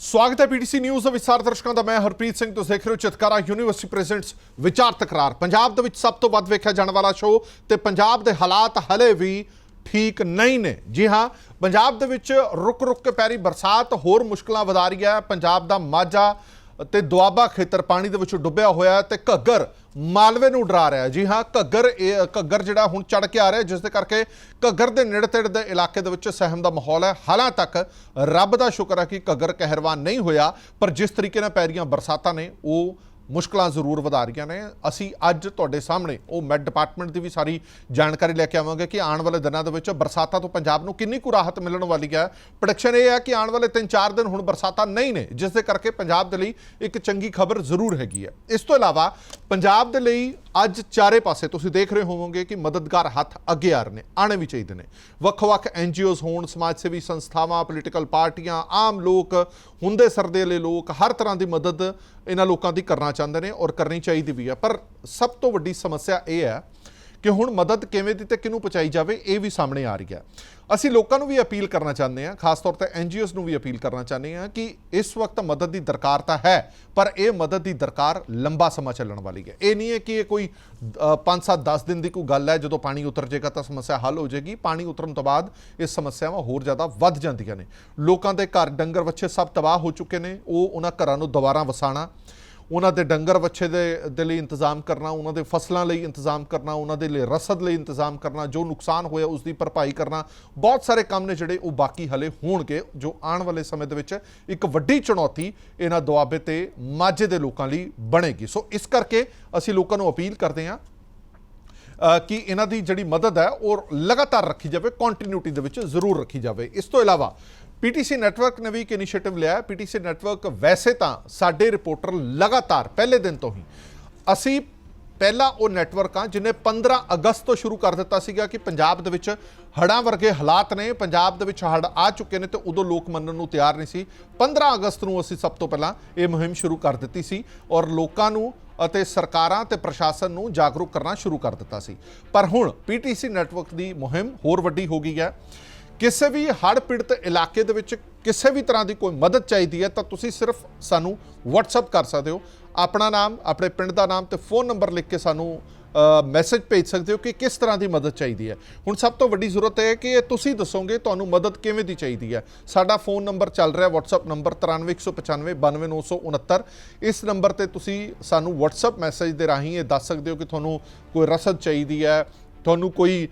ਸਵਾਗਤ ਹੈ PTC news ਦੇ ਵਿਚਾਰ ਦਰਸ਼ਕਾਂ ਦਾ। ਮੈਂ ਹਰਪ੍ਰੀਤ ਸਿੰਘ ਤੁਸੀਂ ਦੇਖ ਰਹੇ ਹੋ ਚਿਤਕਾਰਾ ਯੂਨੀਵਰਸਿਟੀ ਪ੍ਰੈਜ਼ੈਂਟਸ ਵਿਚਾਰ ਤਕਰਾਰ। ਪੰਜਾਬ ਦੇ ਵਿੱਚ ਸਭ ਤੋਂ ਵੱਧ ਵੇਖਿਆ ਜਾਣ ਵਾਲਾ ਸ਼ੋਅ ਤੇ ਪੰਜਾਬ ਦੇ ਹਾਲਾਤ ਹਲੇ ਵੀ ਠੀਕ ਨਹੀਂ ਨੇ। ਜੀ ਹਾਂ, ਪੰਜਾਬ ਦੇ ਵਿੱਚ ਰੁਕ ਰੁਕ ਕੇ ਪੈਰੀ ਬਰਸਾਤ, ਹੋਰ ਮੁਸ਼ਕਲਾਂ ਵਧਾ ਰਹੀ ਹੈ। ਪੰਜਾਬ ਦਾ ਮਾਝਾ ਤੇ ਦੁਆਬਾ ਖੇਤਰ ਪਾਣੀ ਦੇ ਵਿੱਚ ਡੁੱਬਿਆ ਹੋਇਆ ਹੈ ਤੇ ਘੱਗਰ ਮਾਲਵੇ ਨੂੰ ਡਰਾ ਰਿਹਾ ਜੀ ਹਾਂ, ਘੱਗਰ, ਇਹ- ਘੱਗਰ ਜਿਹੜਾ ਹੁਣ ਚੜ ਕੇ ਆ ਰਿਹਾ ਜਿਸ ਦੇ ਕਰਕੇ ਘੱਗਰ ਦੇ ਨੇੜੇ ਤੇੜੇ ਦੇ ਇਲਾਕੇ ਦੇ ਵਿੱਚ ਸਹਿਮ ਦਾ ਮਾਹੌਲ ਹੈ। ਹਾਲਾਂ ਤੱਕ ਰੱਬ ਦਾ ਸ਼ੁਕਰ ਹੈ ਕਿ ਘੱਗਰ ਕਹਿਰਵਾਨ ਨਹੀਂ ਹੋਇਆ, ਪਰ ਜਿਸ ਤਰੀਕੇ ਨਾਲ ਪੈ ਰਹੀਆਂ ਬਰਸਾਤਾਂ ਨੇ, ਉਹ ਮੁਸ਼ਕਲਾਂ ਜ਼ਰੂਰ ਵਧਾ ਰਹੀਆਂ ਨੇ। ਅਸੀਂ ਅੱਜ ਤੁਹਾਡੇ ਸਾਹਮਣੇ ਉਹ ਮੈਡ ਡਿਪਾਰਟਮੈਂਟ ਦੀ ਵੀ ਸਾਰੀ ਜਾਣਕਾਰੀ ਲੈ ਕੇ ਆਵਾਂਗੇ ਕਿ ਆਉਣ ਵਾਲੇ ਦਿਨਾਂ ਦੇ ਵਿੱਚ ਬਰਸਾਤਾਂ ਤੋਂ ਪੰਜਾਬ ਨੂੰ ਕਿੰਨੀ ਕੁ ਰਾਹਤ ਮਿਲਣ ਵਾਲੀ ਹੈ। ਪ੍ਰੋਡਕਸ਼ਨ ਇਹ ਹੈ ਕਿ ਆਉਣ ਵਾਲੇ 3-4 ਦਿਨ ਹੁਣ ਬਰਸਾਤਾਂ ਨਹੀਂ ਨੇ, ਜਿਸ ਦੇ ਕਰਕੇ ਪੰਜਾਬ ਦੇ ਲਈ ਇੱਕ ਚੰਗੀ ਖਬਰ ਜ਼ਰੂਰ ਹੈਗੀ ਹੈ। ਇਸ ਤੋਂ ਇਲਾਵਾ ਪੰਜਾਬ ਦੇ ਲਈ ਅੱਜ ਚਾਰੇ ਪਾਸੇ ਤੁਸੀਂ ਦੇਖ ਰਹੇ ਹੋਵੋਗੇ ਕਿ ਮਦਦਗਾਰ ਹੱਥ ਅੱਗੇ ਆ ਰਹੇ ਨੇ ਆਣੇ ਵੀ ਚਾਹੀਦੇ ਨੇ। ਵੱਖ-ਵੱਖ ਐਨਜੀਓਜ਼ ਹੋਣ, ਸਮਾਜ ਸੇਵੀ ਸੰਸਥਾਵਾਂ ਪੋਲੀਟੀਕਲ ਪਾਰਟੀਆਂ, ਆਮ ਲੋਕ, ਹੁੰਦੇ ਸਰਦੇ ਵਾਲੇ ਲੋਕ, ਹਰ ਤਰ੍ਹਾਂ ਦੀ ਮਦਦ ਇਹਨਾਂ ਲੋਕਾਂ ਦੀ ਕਰਨਾ ਚਾਹੁੰਦੇ ਨੇ ਔਰ ਕਰਨੀ ਚਾਹੀਦੀ ਵੀ ਹੈ। ਪਰ ਸਭ ਤੋਂ ਵੱਡੀ ਸਮੱਸਿਆ ਇਹ ਹੈ ਕਿ ਹੁਣ ਮਦਦ ਕਿਵੇਂ ਦੀ ਤੇ ਕਿਹਨੂੰ ਪਹੁੰਚਾਈ ਜਾਵੇ, ਇਹ ਵੀ ਸਾਹਮਣੇ ਆ ਰਹੀ ਹੈ। ਅਸੀਂ ਲੋਕਾਂ ਨੂੰ ਵੀ ਅਪੀਲ ਕਰਨਾ ਚਾਹੁੰਦੇ ਹਾਂ, ਖਾਸ ਤੌਰ ਤੇ ਐਨਜੀਓਜ਼ ਨੂੰ ਵੀ ਅਪੀਲ ਕਰਨਾ ਚਾਹੁੰਦੇ ਹਾਂ ਕਿ ਇਸ ਵਕਤ ਮਦਦ ਦੀ ਦਰਕਾਰ ਤਾਂ ਹੈ, ਪਰ ਇਹ ਮਦਦ ਦੀ ਦਰਕਾਰ ਲੰਬਾ ਸਮਾਂ ਚੱਲਣ ਵਾਲੀ ਹੈ। ਇਹ ਨਹੀਂ ਹੈ ਕਿ ਇਹ ਕੋਈ 5-7 10 ਦਿਨ ਦੀ ਕੋਈ ਗੱਲ ਹੈ, ਜਦੋਂ ਪਾਣੀ ਉਤਰ ਜਾਏਗਾ ਤਾਂ ਸਮੱਸਿਆ ਹੱਲ ਹੋ ਜਾਏਗੀ। ਪਾਣੀ ਉਤਰਨ ਤੋਂ ਬਾਅਦ ਇਹ ਸਮੱਸਿਆਵਾਂ ਹੋਰ ਜ਼ਿਆਦਾ ਵੱਧ ਜਾਂਦੀਆਂ ਨੇ। ਲੋਕਾਂ ਦੇ ਘਰ ਡੰਗਰ ਵੱਛੇ ਸਭ ਤਬਾਹ ਹੋ ਚੁੱਕੇ ਨੇ, ਉਹ ਉਹਨਾਂ ਘਰਾਂ ਨੂੰ ਦੁਬਾਰਾ ਵਸਾਣਾ ਉਹਨਾਂ ਦੇ ਡੰਗਰ ਵੱਛੇ ਦੇ ਦੇ ਲਈ ਇੰਤਜ਼ਾਮ ਕਰਨਾ, ਉਹਨਾਂ ਦੇ ਫਸਲਾਂ ਲਈ ਇੰਤਜ਼ਾਮ ਕਰਨਾ, ਉਹਨਾਂ ਦੇ ਲਈ ਰਸਦ ਲਈ ਇੰਤਜ਼ਾਮ ਕਰਨਾ, ਜੋ ਨੁਕਸਾਨ ਹੋਇਆ ਉਸ ਦੀ ਭਰਪਾਈ ਕਰਨਾ, ਬਹੁਤ ਸਾਰੇ ਕੰਮ ਨੇ ਜਿਹੜੇ ਉਹ ਬਾਕੀ ਹਲੇ ਹੋਣਗੇ, ਜੋ ਆਉਣ ਵਾਲੇ ਸਮੇਂ ਦੇ ਵਿੱਚ ਇੱਕ ਵੱਡੀ ਚੁਣੌਤੀ ਇਹਨਾਂ ਦੁਆਬੇ ਤੇ ਮਾਝੇ ਦੇ ਲੋਕਾਂ ਲਈ ਬਣੇਗੀ। ਸੋ ਇਸ ਕਰਕੇ ਅਸੀਂ ਲੋਕਾਂ ਨੂੰ ਅਪੀਲ ਕਰਦੇ ਹਾਂ ਕਿ ਇਹਨਾਂ ਦੀ ਜਿਹੜੀ ਮਦਦ ਹੈ ਉਹ ਲਗਾਤਾਰ ਰੱਖੀ ਜਾਵੇ ਕੰਟੀਨਿਊਟੀ ਦੇ ਵਿੱਚ ਜ਼ਰੂਰ ਰੱਖੀ ਜਾਵੇ। ਇਸ ਤੋਂ ਇਲਾਵਾ ਪੀਟੀਸੀ ਨੈਟਵਰਕ ਨੇ ਵੀ ਇੱਕ ਇਨੀਸ਼ੀਏਟਿਵ ਲਿਆ ਪੀਟੀਸੀ ਨੈਟਵਰਕ ਵੈਸੇ ਤਾਂ ਸਾਡੇ ਰਿਪੋਰਟਰ ਲਗਾਤਾਰ, ਪਹਿਲੇ ਦਿਨ ਤੋਂ ਹੀ। ਅਸੀਂ ਪਹਿਲਾ ਉਹ ਨੈਟਵਰਕ ਆ ਜਿਹਨੇ 15 ਅਗਸਤ ਤੋਂ ਸ਼ੁਰੂ ਕਰ ਦਿੱਤਾ ਸੀਗਾ ਕਿ ਪੰਜਾਬ ਦੇ ਵਿੱਚ ਹੜ੍ਹਾਂ ਵਰਗੇ ਹਾਲਾਤ ਨੇ। ਪੰਜਾਬ ਦੇ ਵਿੱਚ ਹੜ੍ਹ ਆ ਚੁੱਕੇ ਨੇ ਤੇ ਉਦੋਂ ਲੋਕ ਮੰਨਣ ਨੂੰ ਤਿਆਰ ਨਹੀਂ ਸੀ। 15 ਅਗਸਤ ਨੂੰ ਅਸੀਂ ਸਭ ਤੋਂ ਪਹਿਲਾਂ ਇਹ ਮੁਹਿੰਮ ਸ਼ੁਰੂ ਕਰ ਦਿੱਤੀ ਸੀ ਔਰ ਲੋਕਾਂ ਨੂੰ ਅਤੇ ਸਰਕਾਰਾਂ ਤੇ ਪ੍ਰਸ਼ਾਸਨ ਨੂੰ ਜਾਗਰੂਕ ਕਰਨਾ ਸ਼ੁਰੂ ਕਰ ਦਿੱਤਾ ਸੀ। ਪਰ ਹੁਣ ਪੀਟੀਸੀ ਨੈਟਵਰਕ ਦੀ ਮੁਹਿੰਮ ਹੋਰ ਵੱਡੀ ਹੋ ਗਈ ਹੈ। ਕਿਸੇ ਵੀ ਹੜ੍ਹ ਪੀੜਤ ਇਲਾਕੇ ਦੇ ਵਿੱਚ ਕਿਸੇ ਵੀ ਤਰ੍ਹਾਂ ਦੀ ਕੋਈ ਮਦਦ ਚਾਹੀਦੀ ਹੈ ਤਾਂ ਤੁਸੀਂ ਸਿਰਫ ਸਾਨੂੰ WhatsApp ਕਰ ਸਕਦੇ ਹੋ। ਆਪਣਾ ਨਾਮ, ਆਪਣੇ ਪਿੰਡ ਦਾ ਨਾਮ ਤੇ ਫੋਨ ਨੰਬਰ ਲਿਖ ਕੇ ਸਾਨੂੰ ਮੈਸੇਜ ਭੇਜ ਸਕਦੇ ਹੋ ਕਿ ਕਿਸ ਤਰ੍ਹਾਂ ਦੀ ਮਦਦ ਚਾਹੀਦੀ ਹੈ। ਹੁਣ ਸਭ ਤੋਂ ਵੱਡੀ ਜ਼ਰੂਰਤ ਹੈ ਕਿ ਇਹ ਤੁਸੀਂ ਦੱਸੋਗੇ ਤੁਹਾਨੂੰ ਮਦਦ ਕਿਵੇਂ ਦੀ ਚਾਹੀਦੀ ਹੈ। ਸਾਡਾ ਫੋਨ ਨੰਬਰ ਚੱਲ ਰਿਹਾ WhatsApp ਨੰਬਰ 9395 92969 ਇਸ ਨੰਬਰ ਤੇ ਤੁਸੀਂ ਸਾਨੂੰ WhatsApp ਮੈਸੇਜ ਦੇ ਰਾਹੀਂ ਇਹ ਦੱਸ ਸਕਦੇ ਹੋ ਕਿ ਤੁਹਾਨੂੰ ਕੋਈ ਰਸਦ ਚਾਹੀਦੀ ਹੈ ਤੁਹਾਨੂੰ ਕੋਈ